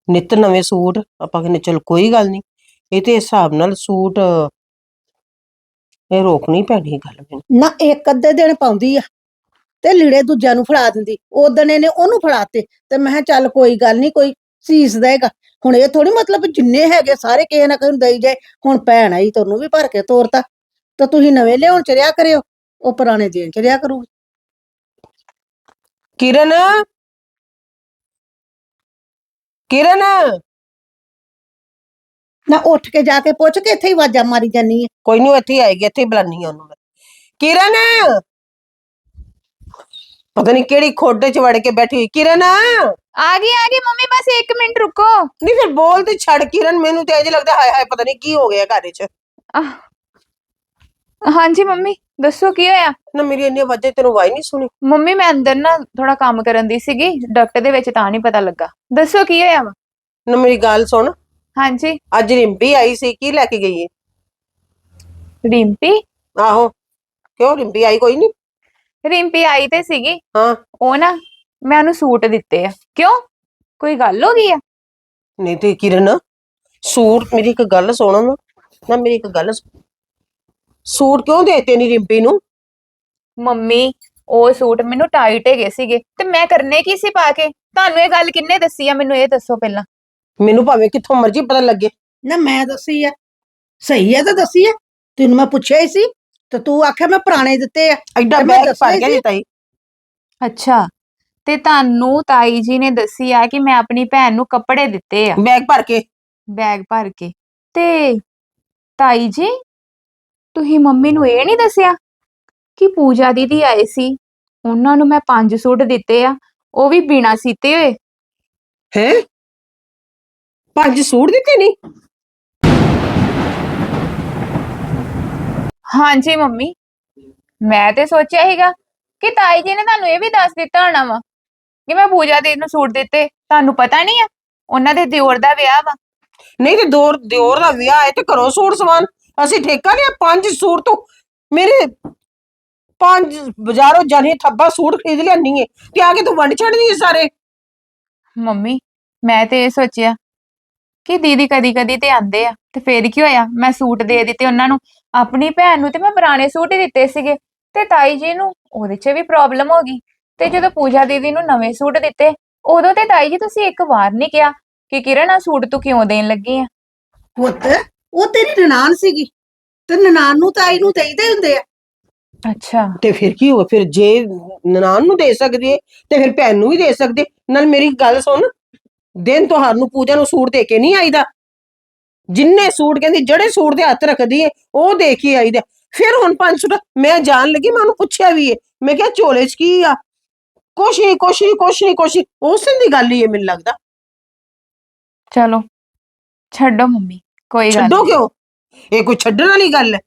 ਨਿਤ ਨਵੇਂ ਸੂਟ ਆਪਾਂ ਕਹਿੰਦੇ ਚਲ ਕੋਈ ਗੱਲ ਨਹੀਂ ਇਹ ਤੇ ਹਿਸਾਬ ਨਾਲ ਸੂਟ ਇਹ ਰੋਕਣੀ ਪੈਣੀ ਗੱਲ ਮੈਨੂੰ
ਨਾ। ਇੱਕ ਅੱਧੇ ਦਿਨ ਪਾਉਂਦੀ ਆ ਤੇ ਲੀੜੇ ਦੂਜਿਆਂ ਨੂੰ ਫੜਾ ਦਿੰਦੀ ਉਦਣ ਇਹਨੇ ਉਹਨੂੰ ਫੜਾਤੇ ਤੇ ਮੈਂ ਕਿਹਾ ਚੱਲ ਕੋਈ ਗੱਲ ਨਹੀਂ ਕੋਈ ਸੀਸ ਦੇਗਾ ਹੁਣ ਇਹ ਥੋੜੀ ਮਤਲਬ ਜਿੰਨੇ ਹੈਗੇ ਸਾਰੇ ਕਿਸੇ ਨਾ ਕਿਸੇ ਨੂੰ ਦੇਈ ਜਾਏ ਹੁਣ ਭੈਣ ਆਈ ਤੁਹਾਨੂੰ ਵੀ ਭਰ ਕੇ ਤੋਰਤਾ ਤਾਂ ਤੁਸੀਂ ਨਵੇਂ ਲਿਆਉਣ ਚ ਰਿਆ ਕਰਿਓ ਉਹ ਪੁਰਾਣੇ ਦੇਣ ਚ ਰਿਆ ਕਰੂ
ਕਿਰਨ! ਕਿਰਨ!
ਨਾ ਉੱਠ ਕੇ ਜਾ ਕੇ ਪੁੱਛ ਕੇ ਇੱਥੇ ਹੀ ਆਵਾਜ਼ਾਂ ਮਾਰੀ ਜਾਨੀ ਹੈ
ਕੋਈ ਨਹੀਂ ਇੱਥੇ ਹੀ ਆਏਗੀ ਇੱਥੇ ਹੀ ਬੁਲਾਨੀ ਆ ਉਹਨੂੰ ਮੈਂ। ਕਿਰਨ! ਪਤਾ ਨਹੀਂ ਕਿਹੜੀ ਖੋਡੇ 'ਚ ਵੜ ਕੇ ਬੈਠੀ ਹੋਈ। ਕਿਰਨ!
ਆ ਗਈ ਆ ਗਈ ਮੰਮੀ ਬਸ 1 ਮਿੰਟ ਰੁਕੋ।
ਨਹੀਂ ਫਿਰ ਬੋਲ ਤੇ ਛੱਡ ਕਿਰਨ ਮੈਨੂੰ ਤੇ ਇੰਜ ਲੱਗਦਾ ਹਾਏ ਹਾਏ ਪਤਾ ਨਹੀਂ ਕੀ ਹੋ ਗਿਆ ਘਰ 'ਚ।
ਆਹ, ਹਾਂਜੀ ਮੰਮੀ। ਦੱਸੋ ਕੀ ਹੋਇਆ?
ਨਾ ਮੇਰੀ ਇੰਨੀ ਆਵਾਜ਼ਾਂ ਤੈਨੂੰ ਆਵਾਜ਼ ਨਹੀਂ ਸੁਣੀ।
ਮੰਮੀ ਮੈਂ ਅੰਦਰ ਨਾ ਥੋੜਾ ਕੰਮ ਕਰਨ ਦੀ ਸੀਗੀ ਡਾਕਟਰ ਦੇ ਵਿੱਚ ਤਾਂ ਨਹੀਂ ਪਤਾ ਲੱਗਾ। ਦੱਸੋ ਕੀ ਹੋਇਆ ਵਾ?
ਨਾ ਮੇਰੀ ਗੱਲ ਸੁਣ।
ਹਾਂਜੀ।
ਅੱਜ ਰਿੰਪੀ ਆਈ ਸੀ ਕੀ ਲੈ ਕੇ ਗਈ ਹੈ
ਰਿੰਪੀ?
ਆਹੋ। ਕਿਉਂ ਰਿੰਪੀ ਆਈ ਕੋਈ ਨਹੀਂ?
ਰਿੰਪੀ ਆਈ ਤੇ ਸੀਗੀ।
ਹਾਂ।
ਉਹ ਨਾ ਮੈਂ ਉਹਨੂੰ ਸੂਟ ਦਿੱਤੇ ਆ। ਕਿਉਂ? ਕੋਈ ਗੱਲ ਹੋ ਗਈ ਆ?
ਨਹੀਂ ਤੇ ਕਿਰਨ ਸੂਟ ਮੇਰੀ ਇੱਕ ਗੱਲ ਸੁਣ। ਨਾ ਨਾ ਮੇਰੀ ਇੱਕ ਗੱਲ ਸੁਣ। ਸੂਟ ਕਿਉਂ ਦੇਤੇ ਨਹੀਂ ਰਿੰਪੀ ਨੂੰ?
ਮੰਮੀ ਉਹ ਸੂਟ ਮੈਨੂੰ ਟਾਈਟ ਹੈਗੇ ਸੀਗੇ ਤੇ ਮੈਂ ਕਰਨੇ ਕੀ ਸੀ ਪਾ ਕੇ? ਤੁਹਾਨੂੰ ਇਹ ਗੱਲ ਕਿੰਨੇ ਦੱਸੀ ਆ ਮੈਨੂੰ ਇਹ ਦੱਸੋ ਪਹਿਲਾਂ?
ਮੈਨੂੰ ਭਾਵੇਂ ਕਿੱਥੋਂ ਮਰਜ਼ੀ ਪਤਾ ਲੱਗੇ।
ਨਾ ਮੈਂ ਦੱਸੀ ਆ। ਸਹੀ ਹੈ ਤਾਂ ਦੱਸੀ ਆ। ਤੈਨੂੰ ਮੈਂ ਪੁੱਛਿਆ ਹੀ ਸੀ ਤੇ ਤੂੰ ਆਖਿਆ ਮੈਂ ਪੁਰਾਣੇ ਦਿੱਤੇ ਆ।
ਐਡਾ
ਤੇ ਮੈਂ
ਬੈਗ
ਦੱਸਿਆ
ਭਰ
ਹੀ
ਗਿਆ
ਸੀ।
ਦਿੱਤਾ ਹੀ
ਅੱਛਾ ਤੇ ਤੁਹਾਨੂੰ ਤਾਈ ਜੀ ਨੇ ਦੱਸੀ ਆ ਕਿ ਮੈਂ ਆਪਣੀ ਭੈਣ ਨੂੰ ਕੱਪੜੇ ਦਿੱਤੇ ਆ?
ਬੈਗ ਭਰ ਕੇ।
ਬੈਗ ਭਰ ਕੇ। ਤੇ ਤਾਈ ਜੀ ਤੁਸੀਂ ਮੰਮੀ ਨੂੰ ਇਹ ਨਹੀਂ ਦੱਸਿਆ ਕਿ ਪੂਜਾ ਦੀਦੀ ਆਏ ਸੀ? ਉਹਨਾਂ ਨੂੰ ਮੈਂ ਪੰਜ ਸੂਟ ਦਿੱਤੇ ਆ ਉਹ ਵੀ ਬਿਨਾ ਸੀਤੇ ਹੋਏ।
ਹੈ? ਪੰਜ ਸੂਟ ਦਿੱਤੇ ਨਹੀਂ
ਹਾਂਜੀ ਮੰਮੀ ਮੈਂ ਤੇ ਸੋਚਿਆ ਸੀਗਾ ਕਿ ਤਾਈ ਜੀ ਨੇ ਤੁਹਾਨੂੰ ਇਹ ਵੀ ਦੱਸ ਦਿੱਤਾ ਹੋਣਾ ਵਾ ਕਿ ਮੈਂ ਪੂਜਾ ਦੀਦੀ ਨੂੰ ਸੂਟ ਦਿੱਤੇ ਤੁਹਾਨੂੰ ਪਤਾ ਨਹੀਂ ਆ ਉਹਨਾਂ ਦੇ ਦਿਓਰ ਦਾ ਵਿਆਹ ਵਾ।
ਨਹੀਂ ਤੇ ਦਿਓਰ ਦਿਓਰ ਦਾ ਵਿਆਹ ਹੈ ਤੇ ਘਰੋਂ ਸੂਟ ਸਵਾਨ ਅਸੀਂ ਠੇਕਾ ਲਿਆ ਪੰਜ ਸੂਟ ਤੋਂ ਮੇਰੇ ਪੰਜ ਬਾਜ਼ਾਰੋਂ ਜਾਨੀ ਥੱਬਾ ਸੂਟ ਖਰੀਦ ਲਿਆਨੀ ਹੈ ਤੇ ਆ ਕੇ ਤੂੰ ਵੰਡ ਛੱਡਦੀ ਹੈ ਸਾਰੇ।
ਮੰਮੀ ਮੈਂ ਤੇ ਇਹ ਸੋਚਿਆ ਕਿ ਦੀਦੀ ਕਦੀ ਕਦੀ ਤੇ ਆਂਦੇ ਆ ਤੇ ਫੇਰ ਕੀ ਹੋਇਆ? ਮੈਂ ਸੂਟ ਦੇ ਦਿੱਤੇ ਉਹਨਾਂ ਨੂੰ ਆਪਣੀ ਭੈਣ ਨੂੰ ਤੇ ਮੈਂ ਪੁਰਾਣੇ ਸੂਟ ਹੀ ਦਿੱਤੇ ਸੀਗੇ ਤੇ ਤਾਈ ਜੀ ਨੂੰ ਉਹਦੇ 'ਚ ਵੀ ਪ੍ਰੋਬਲਮ ਹੋ ਗਈ। ਤੇ ਜਦੋਂ ਪੂਜਾ ਦੀਦੀ ਨੂੰ ਨਵੇਂ ਸੂਟ ਦਿੱਤੇ ਉਦੋਂ ਤੇ ਤਾਈ ਜੀ ਤੁਸੀਂ ਇੱਕ ਵਾਰ ਨਹੀਂ ਕਿਹਾ ਕਿ ਕਿਰਨ ਆ ਸੂਟ ਤੂੰ ਕਿਉਂ ਦੇਣ ਲੱਗੀ ਆ?
ਪੁੱਤ ਉਹ ਤੇਰੀ ਨਨਾਣ ਸੀਗੀ ਤੇ ਨਨਾਣ ਨੂੰ ਤਾਈ ਨੂੰ ਦੇਈਦੇ ਹੁੰਦੇ ਆ।
ਅੱਛਾ।
ਤੇ ਫਿਰ ਕੀ ਹੋਇਆ ਫਿਰ ਜੇ ਨਨਾਣ ਨੂੰ ਦੇ ਸਕਦੇ ਤੇ ਫਿਰ ਭੈਣ ਨੂੰ ਵੀ ਦੇ ਸਕਦੇ ਨਾਲ ਮੇਰੀ ਗੱਲ ਸੁਣ ਦਿਨ ਤੁਹਾਰ ਨੂੰ ਪੂਜਾ ਨੂੰ ਸੂਟ ਦੇ ਕੇ ਨਹੀਂ ਆਈਦਾ। ਜਿੰਨੇ ਸੂਟ ਕਹਿੰਦੀ ਜਿਹੜੇ ਸੂਟ ਦੇ ਹੱਥ ਰੱਖਦੀ ਏ ਉਹ ਦੇ ਕੇ ਆਈਦਾ। ਫਿਰ ਹੁਣ ਪੰਜ ਸੂਟ ਮੈਂ ਜਾਣ ਲੱਗੀ ਮੈਂ ਉਹਨੂੰ ਪੁੱਛਿਆ ਵੀ ਏ। ਮੈਂ ਕਿਹਾ ਝੋਲੇ 'ਚ ਕੀ ਆ? ਕੁਛ ਨਹੀਂ ਕੁਛ ਨਹੀਂ ਕੁਛ ਨਹੀਂ ਕੁਛ ਨੀ। ਉਸ ਦਿਨ ਦੀ ਗੱਲ ਹੀ ਏ ਮੈਨੂੰ ਲੱਗਦਾ।
ਚਲੋ ਛੱਡੋ ਮੰਮੀ। ਕੋਈ ਗੱਲ
ਛੱਡੋ। ਕਿਉਂ? ਇਹ ਕੋਈ ਛੱਡਣ ਵਾਲੀ ਗੱਲ ਹੈ?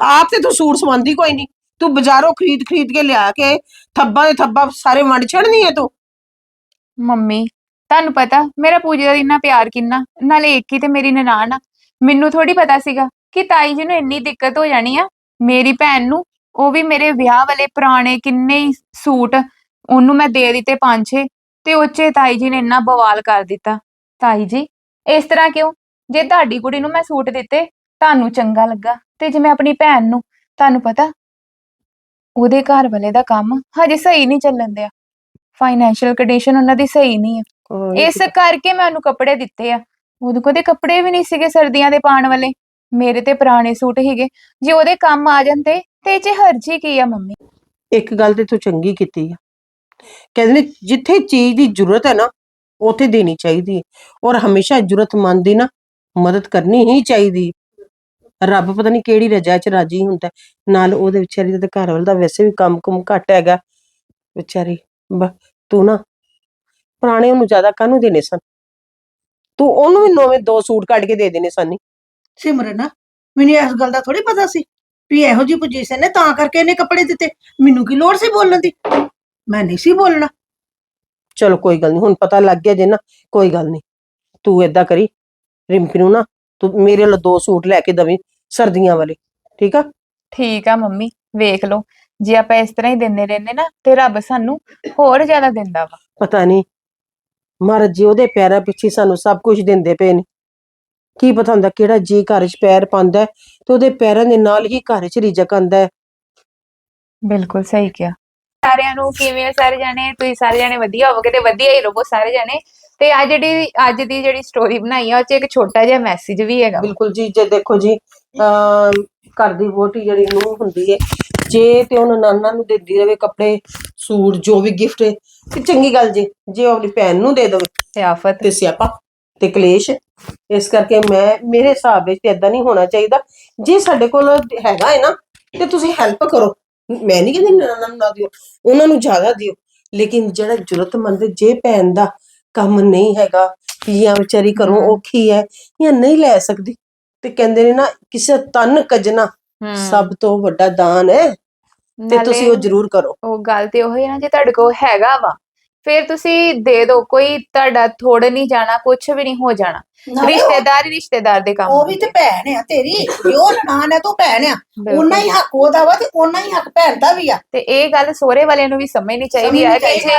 ਆਪ ਤੇ ਤੂੰ ਸੂਟ ਸਵਾਂਦੀ ਕੋਈ ਨਹੀਂ ਤੂੰ ਬਾਜ਼ਾਰੋਂ ਖਰੀਦ ਖਰੀਦ ਕੇ ਲਿਆ ਕੇ ਥੱਬਾ ਦੇ ਥੱਬਾ ਸਾਰੇ ਵੰਡ ਛੱਡਨੀ ਹੈ ਤੂੰ?
ਮੰਮੀ ਤੁਹਾਨੂੰ ਪਤਾ ਮੇਰਾ ਪੂਜਾ ਦਾ ਇੰਨਾ ਪਿਆਰ ਕਿੰਨਾ? ਨਾਲੇ ਇੱਕ ਹੀ ਤੇ ਮੇਰੀ ਨਨਾਣ ਆ। ਮੈਨੂੰ ਥੋੜੀ ਪਤਾ ਸੀਗਾ ਕਿ ਤਾਈ ਜੀ ਨੂੰ ਇੰਨੀ ਦਿੱਕਤ ਹੋ ਜਾਣੀ ਆ। ਮੇਰੀ ਭੈਣ ਨੂੰ ਉਹ ਵੀ ਮੇਰੇ ਵਿਆਹ ਵਾਲੇ ਪੁਰਾਣੇ ਕਿੰਨੇ ਹੀ ਸੂਟ ਉਹਨੂੰ ਮੈਂ ਦੇ ਦਿੱਤੇ ਪੰਜ ਛੇ ਤੇ ਉੱਚੇ ਤਾਈ ਜੀ ਨੇ ਇੰਨਾ ਬਵਾਲ ਕਰ ਦਿੱਤਾ। ਤਾਈ ਜੀ ਇਸ ਤਰ੍ਹਾਂ ਕਿਉਂ? ਜੇ ਤੁਹਾਡੀ ਕੁੜੀ ਨੂੰ ਮੈਂ ਸੂਟ ਦਿੱਤੇ ਤੁਹਾਨੂੰ ਚੰਗਾ ਲੱਗਾ ਤੇ ਜੇ ਮੈਂ ਆਪਣੀ ਭੈਣ ਨੂੰ ਤੁਹਾਨੂੰ ਪਤਾ ਉਹਦੇ ਘਰ ਵਾਲੇ ਦਾ ਕੰਮ ਹਜੇ ਸਹੀ ਨਹੀਂ ਚੱਲਣ ਦਿਆ। ਫਾਈਨੈਂਸ਼ੀਅਲ ਕੰਡੀਸ਼ਨ ਉਹਨਾਂ ਦੀ ਸਹੀ ਨਹੀਂ ਆ।
ਕੋਈ
ਇਸ ਕਰਕੇ ਮੈਂ ਉਹਨੂੰ ਕੱਪੜੇ ਦਿੱਤੇ ਆ। ਉਹਦੇ ਕੋਲ ਤੇ ਕੱਪੜੇ ਵੀ ਨਹੀਂ ਸੀਗੇ ਸਰਦੀਆਂ ਦੇ ਪਾਣ ਵਾਲੇ। ਮੇਰੇ ਤੇ ਪੁਰਾਣੇ ਸੂਟ ਹੀਗੇ ਜੇ ਉਹਦੇ ਕੰਮ ਆ ਜਾਂਦੇ ਤੇ ਇਹ ਚ ਹਰਜੀ ਕੀ ਆ ਮੰਮੀ?
ਇੱਕ ਗੱਲ ਤੇ ਤੂੰ ਚੰਗੀ ਕੀਤੀ ਆ। ਕਹਿੰਦੇ ਨੇ ਜਿੱਥੇ ਚੀਜ਼ ਦੀ ਜ਼ਰੂਰਤ ਹੈ ਨਾ ਉੱਥੇ ਦੇਣੀ ਚਾਹੀਦੀ ਹੈ। ਔਰ ਹਮੇਸ਼ਾ ਜ਼ਰੂਰਤਮੰਦ ਦੀ ਨਾ ਮਦਦ ਕਰਨੀ ਹੀ ਚਾਹੀਦੀ। ਰੱਬ ਪਤਾ ਨਹੀਂ ਕਿਹੜੀ ਰਜਾ ਚ ਰਾਜੀ ਹੁੰਦਾ। ਹੈ। ਨਾਲ ਉਹਦੇ ਵਿਚਾਰੀ ਦੇ ਘਰ ਵਾਲੇ ਦਾ ਵੈਸੇ ਵੀ ਕੰਮ ਕੁਮ ਘੱਟ ਹੈਗਾ। ਵਿਚਾਰੀ ਬ- ਤੂੰ ਨਾ ਪੁਰਾਣੇ ਉਹਨੂੰ ਜ਼ਿਆਦਾ ਕਾਹਨੂੰ ਦੇਣੇ ਸਨ? ਤੂੰ ਉਹਨੂੰ ਵੀ ਨਵੇਂ ਦੋ ਸੂਟ ਕੱਢ ਕੇ ਦੇ ਦੇਣੇ ਸਨ
ਸਿਮਰਨ ਮੈਨੂੰ ਇਸ ਗੱਲ ਦਾ ਥੋੜੀ ਪਤਾ ਸੀ ਵੀ ਇਹੋ ਜੀ ਪੋਜੀਸ਼ਨ ਨੇ ਤਾਂ ਕਰਕੇ ਇਹਨੇ ਕੱਪੜੇ ਦਿੱਤੇ। ਮੈਨੂੰ ਕੀ ਲੋੜ ਸੀ ਬੋਲਣ ਦੀ? ਮੈਂ ਨਹੀਂ ਸੀ ਬੋਲਣਾ।
ਚਲੋ ਕੋਈ ਗੱਲ ਨਹੀਂ ਹੁਣ ਪਤਾ ਲੱਗ ਗਿਆ ਜੇ ਨਾ ਕੋਈ ਗੱਲ ਨਹੀਂ ਤੂੰ ਏਦਾਂ ਕਰੀ ਰਿੰਪੀ ਨੂੰ ਨਾ ਤੂੰ ਮੇਰੇ ਲਈ ਦੋ ਸੂਟ ਲੈ ਕੇ ਦਵੀਂ ਸਰਦੀਆਂ ਵਾਲੇ ਠੀਕ ਆ?
ਠੀਕ ਆ ਮੰਮੀ ਵੇਖ ਲਓ ਜੇ ਆਪਾਂ ਇਸ ਤਰ੍ਹਾਂ ਹੀ ਦਿੰਦੇ ਰਹਿੰਦੇ ਨਾ ਤੇ ਰੱਬ ਸਾਨੂੰ ਹੋਰ ਜ਼ਿਆਦਾ ਦਿੰਦਾ ਵਾ।
ਪਤਾ ਨਹੀਂ ਮਹਾਰਾਜ ਜੀ ਉਹਦੇ ਪੈਰਾਂ ਪਿੱਛੇ ਸਾਨੂੰ ਸਭ ਕੁਝ ਦਿੰਦੇ ਪਏ ਨੇ। ਕੀ ਪਤਾ ਹੁੰਦਾ ਕਿਹੜਾ ਜੀ ਘਰ 'ਚ ਪੈਰ ਪਾਉਂਦਾ ਹੈ ਤੇ ਉਹਦੇ ਪੈਰਾਂ ਦੇ ਨਾਲ ਹੀ ਘਰ 'ਚ ਰਿਜਕ ਆਉਂਦਾ ਹੈ।
ਬਿਲਕੁਲ ਸਹੀ ਕਿਹਾ। ਸਾਰਿਆਂ ਨੂੰ ਕਿਵੇਂ ਸਾਰੇ ਜਾਣੇ? ਤੁਸੀਂ ਸਾਰੇ ਜਾਣੇ ਵਧੀਆ ਹੋਵੋਗੇ ਤੇ ਵਧੀਆ ਹੀ ਰਹੋ ਸਾਰੇ ਜਾਣੇ। ਤੇ ਆ ਜਿਹੜੀ ਅੱਜ ਦੀ ਜਿਹੜੀ ਸਟੋਰੀ ਬਣਾਈ ਆ ਉਹ ਚ ਇੱਕ ਛੋਟਾ ਜਿਹਾ ਮੈਸੇਜ ਵੀ ਹੈਗਾ।
ਬਿਲਕੁਲ ਜੀ ਜੇ ਦੇਖੋ ਜੀ ਘਰ ਦੀ ਵੋਟੀ ਜਿਹੜੀ ਨੂੰ ਹੁੰਦੀ ਹੈ ਜੇ ਤੇ ਉਹਨਾਂ ਨਾਨਾ ਨੂੰ ਦਿੰਦੀ ਰਵੇ ਕੱਪੜੇ ਸੂਟ ਜੋ ਵੀ ਗਿਫਟ ਤੇ ਚੰਗੀ ਗੱਲ ਜੀ ਜੇ ਉਹ ਆਪਣੀ ਭੈਣ ਨੂੰ ਦੇ ਦੇਵੇ।
ਤੇ ਆਫਤ
ਤੇ ਸਿਆਪਾ ਤੇ ਕਲੇਸ਼। ਇਸ ਕਰਕੇ ਮੈਂ ਮੇਰੇ ਹਿਸਾਬ ਵਿੱਚ ਇਦਾਂ ਨਹੀਂ ਹੋਣਾ ਚਾਹੀਦਾ। ਜੇ ਸਾਡੇ ਕੋਲ ਹੈਗਾ ਹੈ ਨਾ ਤੇ ਤੁਸੀਂ ਹੈਲਪ ਕਰੋ। ਮੈਂ ਨਹੀਂ ਕਹਿੰਦੀ ਨਾਨਾ ਨੂੰ ਨਾ ਦਿਓ ਉਹਨਾਂ ਨੂੰ ਜ਼ਿਆਦਾ ਦਿਓ। ਲੇਕਿਨ ਜਿਹੜਾ ਜ਼ਰੂਰਤਮੰਦ ਜੇ ਭੈਣ ਦਾ ਕੰਮ ਨਹੀਂ ਹੈਗਾ ਜਾਂ ਵਿਚਾਰੀ ਘਰੋਂ
ਹਮ।
ਔਖੀ ਹੈ ਜਾਂ ਨਹੀਂ ਲੈ ਸਕਦੀ। ਤੇ ਕਹਿੰਦੇ ਨੇ ਨਾ ਕਿਸੇ ਤਨ ਕਜਣਾ
ਹਮ,
ਸਭ ਤੋਂ ਵੱਡਾ ਦਾਨ ਹੈ ਤੇ ਤੁਸੀਂ ਉਹ ਜ਼ਰੂਰ ਕਰੋ।
ਉਹ ਗੱਲ ਤੇ ਉਹ ਹੈ ਨਾ ਜੇ ਤੁਹਾਡੇ ਕੋਲ ਹੈਗਾ ਵਾ ਫਿਰ ਤੁਸੀਂ ਦੇ ਦਿਓ ਕੋਈ ਤੁਹਾਡਾ ਥੋੜ ਨਹੀਂ ਜਾਣਾ ਕੁਝ ਵੀ ਨਹੀਂ ਹੋ ਜਾਣਾ।
ਨਾਲੇ ਉਹ-
ਰਿਸ਼ਤੇਦਾਰ ਹੀ ਰਿਸ਼ਤੇਦਾਰ ਦੇ ਕੰਮ
ਉਹ ਵੀ ਤੇ ਭੈਣ ਆ ਤੇਰੀ ਜੋ ਨਨਾਣ ਹੈ ਤੂੰ ਭੈਣ ਆ।
ਬਿਲਕੁਲ।
ਉਹਨਾਂ ਹੀ ਹੱਕ ਉਹਦਾ ਵਾ ਤੇ ਉਹਨਾਂ ਹੀ ਹੱਕ ਭੈਣ ਦਾ ਵੀ ਆ।
ਤੇ ਇਹ ਗੱਲ ਸਹੁਰੇ ਵਾਲਿਆਂ ਨੂੰ ਵੀ ਸਮਝਣੀ ਚਾਹੀਦੀ ਹੈ
ਸਮਝਣੀ
ਕਿ ਜੇ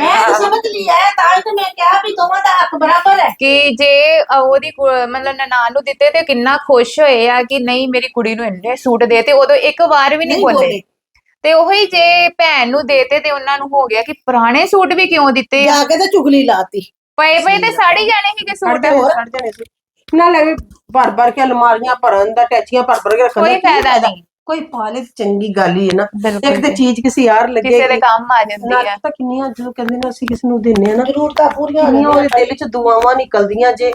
ਮੈਂ ਤਾਂ ਸਮਝ ਲਈ ਹੈ ਤਾਂ ਹੀ ਤੇ ਮੈਂ ਕਿਹਾ ਵੀ ਦੋਵਾਂ ਦਾ ਹੱਕ ਬਰਾਬਰ ਹੈ
ਕਿ ਜੇ ਉਹਦੀ ਕੁ- ਮਤਲਬ ਨਨਾਣ ਨੂੰ ਦਿੱਤੇ ਤੇ ਕਿੰਨਾ ਖੁਸ਼ ਹੋਏ ਆ ਕਿ ਨਹੀਂ ਮੇਰੀ ਕੁੜੀ ਨੂੰ ਇੰਨੇ ਸੂਟ ਦੇ ਤੇ ਉਦੋਂ ਇੱਕ ਵਾਰ ਵੀ ਨਹੀਂ ਬੋਲੇ। ਤੇ ਉਹੀ ਜੇ ਭੈਣ ਨੂੰ ਦੇਤੇ ਤੇ ਉਹਨਾਂ ਨੂੰ ਹੋ ਗਿਆ ਕਿ ਪੁਰਾਣੇ ਸੂਟ ਵੀ ਕਿਉਂ ਦਿੱਤੇ ਆ?
ਜਾ ਕੇ ਤੇ ਚੁਗਲੀ ਲਾਤੀ।
ਪਏ ਪਏ ਤੇ ਸਾੜੀ ਜਾਣੇ ਸੀਗੇ ਸੂਟ।
ਛੱਡ ਜਾਣੇ ਛੱਡ ਜਾਣੇ ਸੀ। ਨਾਲ ਐਵੇਂ ਭਰ ਭਰ ਕੇ ਅਲਮਾਰੀਆਂ ਭਰਨ ਦਾ ਟੈਚੀਆਂ ਭਰ ਭਰ ਕੇ ਰੱਖਣ ਦਾ
ਕੋਈ
ਕੀ
ਫਾਇਦਾ ਨਹੀਂ।
ਕੋਈ ਪਾਲੇ ਤੇ ਚੰਗੀ ਗੱਲ ਹੀ ਹੈ ਨਾ।
ਬਿਲਕੁਲ
ਇੱਕ ਤੇ
ਜੀ।
ਚੀਜ਼ ਕਿਸੇ ਯਾਰ ਲੱਗੇ
ਕਿਸੇ ਦੇ ਕੰਮ ਆ ਜਾਂਦੀ ਆ।
ਤਾਂ ਕਿੰਨੀਆਂ ਜਦੋਂ ਕਹਿੰਦੇ ਨੇ ਅਸੀਂ ਕਿਸੇ ਨੂੰ ਦਿੰਨੇ ਆ ਨਾ
ਜ਼ਰੂਰਤਾਂ ਪੂਰੀਆਂ ਹੋ
ਕਿੰਨੀਆਂ ਉਹਦੇ
ਜਾਂਦੀਆਂ
ਦਿਲ 'ਚ ਦੁਆਵਾਂ ਨਿਕਲਦੀਆਂ ਜੇ।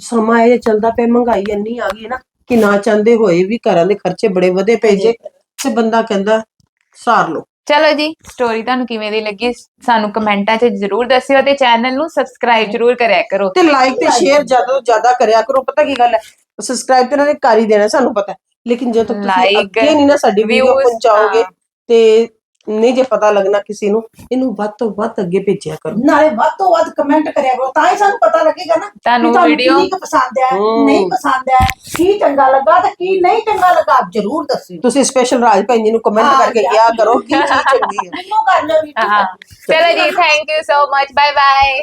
ਸਮਾਂ ਇਹ ਚੱਲਦਾ ਪਿਆ ਮਹਿੰਗਾਈ ਇੰਨੀ ਆ ਗਈ ਨਾ ਕਿ ਨਾ ਚਾਹੁੰਦੇ ਹੋਏ ਵੀ ਘਰਾਂ ਦੇ ਖਰਚੇ ਬੜੇ ਵਧੇ ਪਏ ਜੇ। ਤੇ ਬੰਦਾ ਕਹਿੰਦਾ ਸਾਰ ਲਓ
ਚਲੋ ਜੀ ਸਟੋਰੀ ਤੁਹਾਨੂੰ ਕਿਵੇਂ ਦੀ ਲੱਗੀ ਸਾਨੂੰ ਕਮੈਂਟਾਂ 'ਚ ਜ਼ਰੂਰ ਦੱਸਿਓ ਤੇ ਚੈਨਲ ਨੂੰ ਸਬਸਕ੍ਰਾਈਬ ਜ਼ਰੂਰ ਕਰਿਆ ਕਰੋ
ਤੇ ਲਾਈਕ ਤੇ ਸ਼ੇਅਰ ਜ਼ਿਆਦਾ ਤੋਂ ਜ਼ਿਆਦਾ ਕਰਿਆ ਕਰੋ ਪਤਾ ਕੀ ਗੱਲ ਹੈ ਸਬਸਕ੍ਰਾਈਬ ਤੇ ਇਹਨਾਂ ਨੇ ਕਰ ਹੀ ਦੇਣਾ ਸਾਨੂੰ ਪਤਾ ਹੈ। ਲੇਕਿਨ ਜਦੋਂ ਤੱਕ ਤੁਸੀਂ
Like,
ਅੱਗੇ ਨਹੀਂ ਨਾ ਸਾਡੀ ਵੀਡੀਓ
views,
ਪਹੁੰਚਾਓਗੇ
ਹਾਂ।
ਤੇ ਨਹੀਂ ਜੇ ਪਤਾ ਲੱਗਣਾ ਕਿਸੇ ਨੂੰ ਇਹਨੂੰ ਵੱਧ ਤੋਂ ਵੱਧ ਅੱਗੇ ਭੇਜਿਆ ਕਰੋ।
ਨਾਲੇ ਵੱਧ ਤੋਂ ਵੱਧ ਕਮੈਂਟ ਕਰਿਆ ਕਰੋ ਤਾਂ ਹੀ ਸਾਨੂੰ ਪਤਾ ਲੱਗੇਗਾ ਨਾ ਵੀ
ਤੁਹਾਨੂੰ ਵੀਡੀਓ
ਕੀ ਪਸੰਦ ਹੈ। ਨਹੀਂ ਪਸੰਦ ਹੈ ਕੀ ਚੰਗਾ ਲੱਗਾ ਤੇ ਕੀ ਨਹੀਂ ਚੰਗਾ ਲੱਗਾ ਆਪ ਜ਼ਰੂਰ ਦੱਸਿਓ।
ਤੁਸੀਂ ਸਪੈਸ਼ਲ ਰਾਜ ਭੈਣ ਜੀ ਨੂੰ ਕਮੈਂਟ
ਹਾਂ,
ਕਰਕੇ। ਕਿਹਾ ਕਰੋ ਕੀ ਚੀਜ਼ ਚੰਗੀ ਹੈ।
ਮੈਨੂੰ ਕਰ ਲਿਓ ਵੀ
ਹਾਂ। ਚਲੋ ਜੀ thank you so much bye bye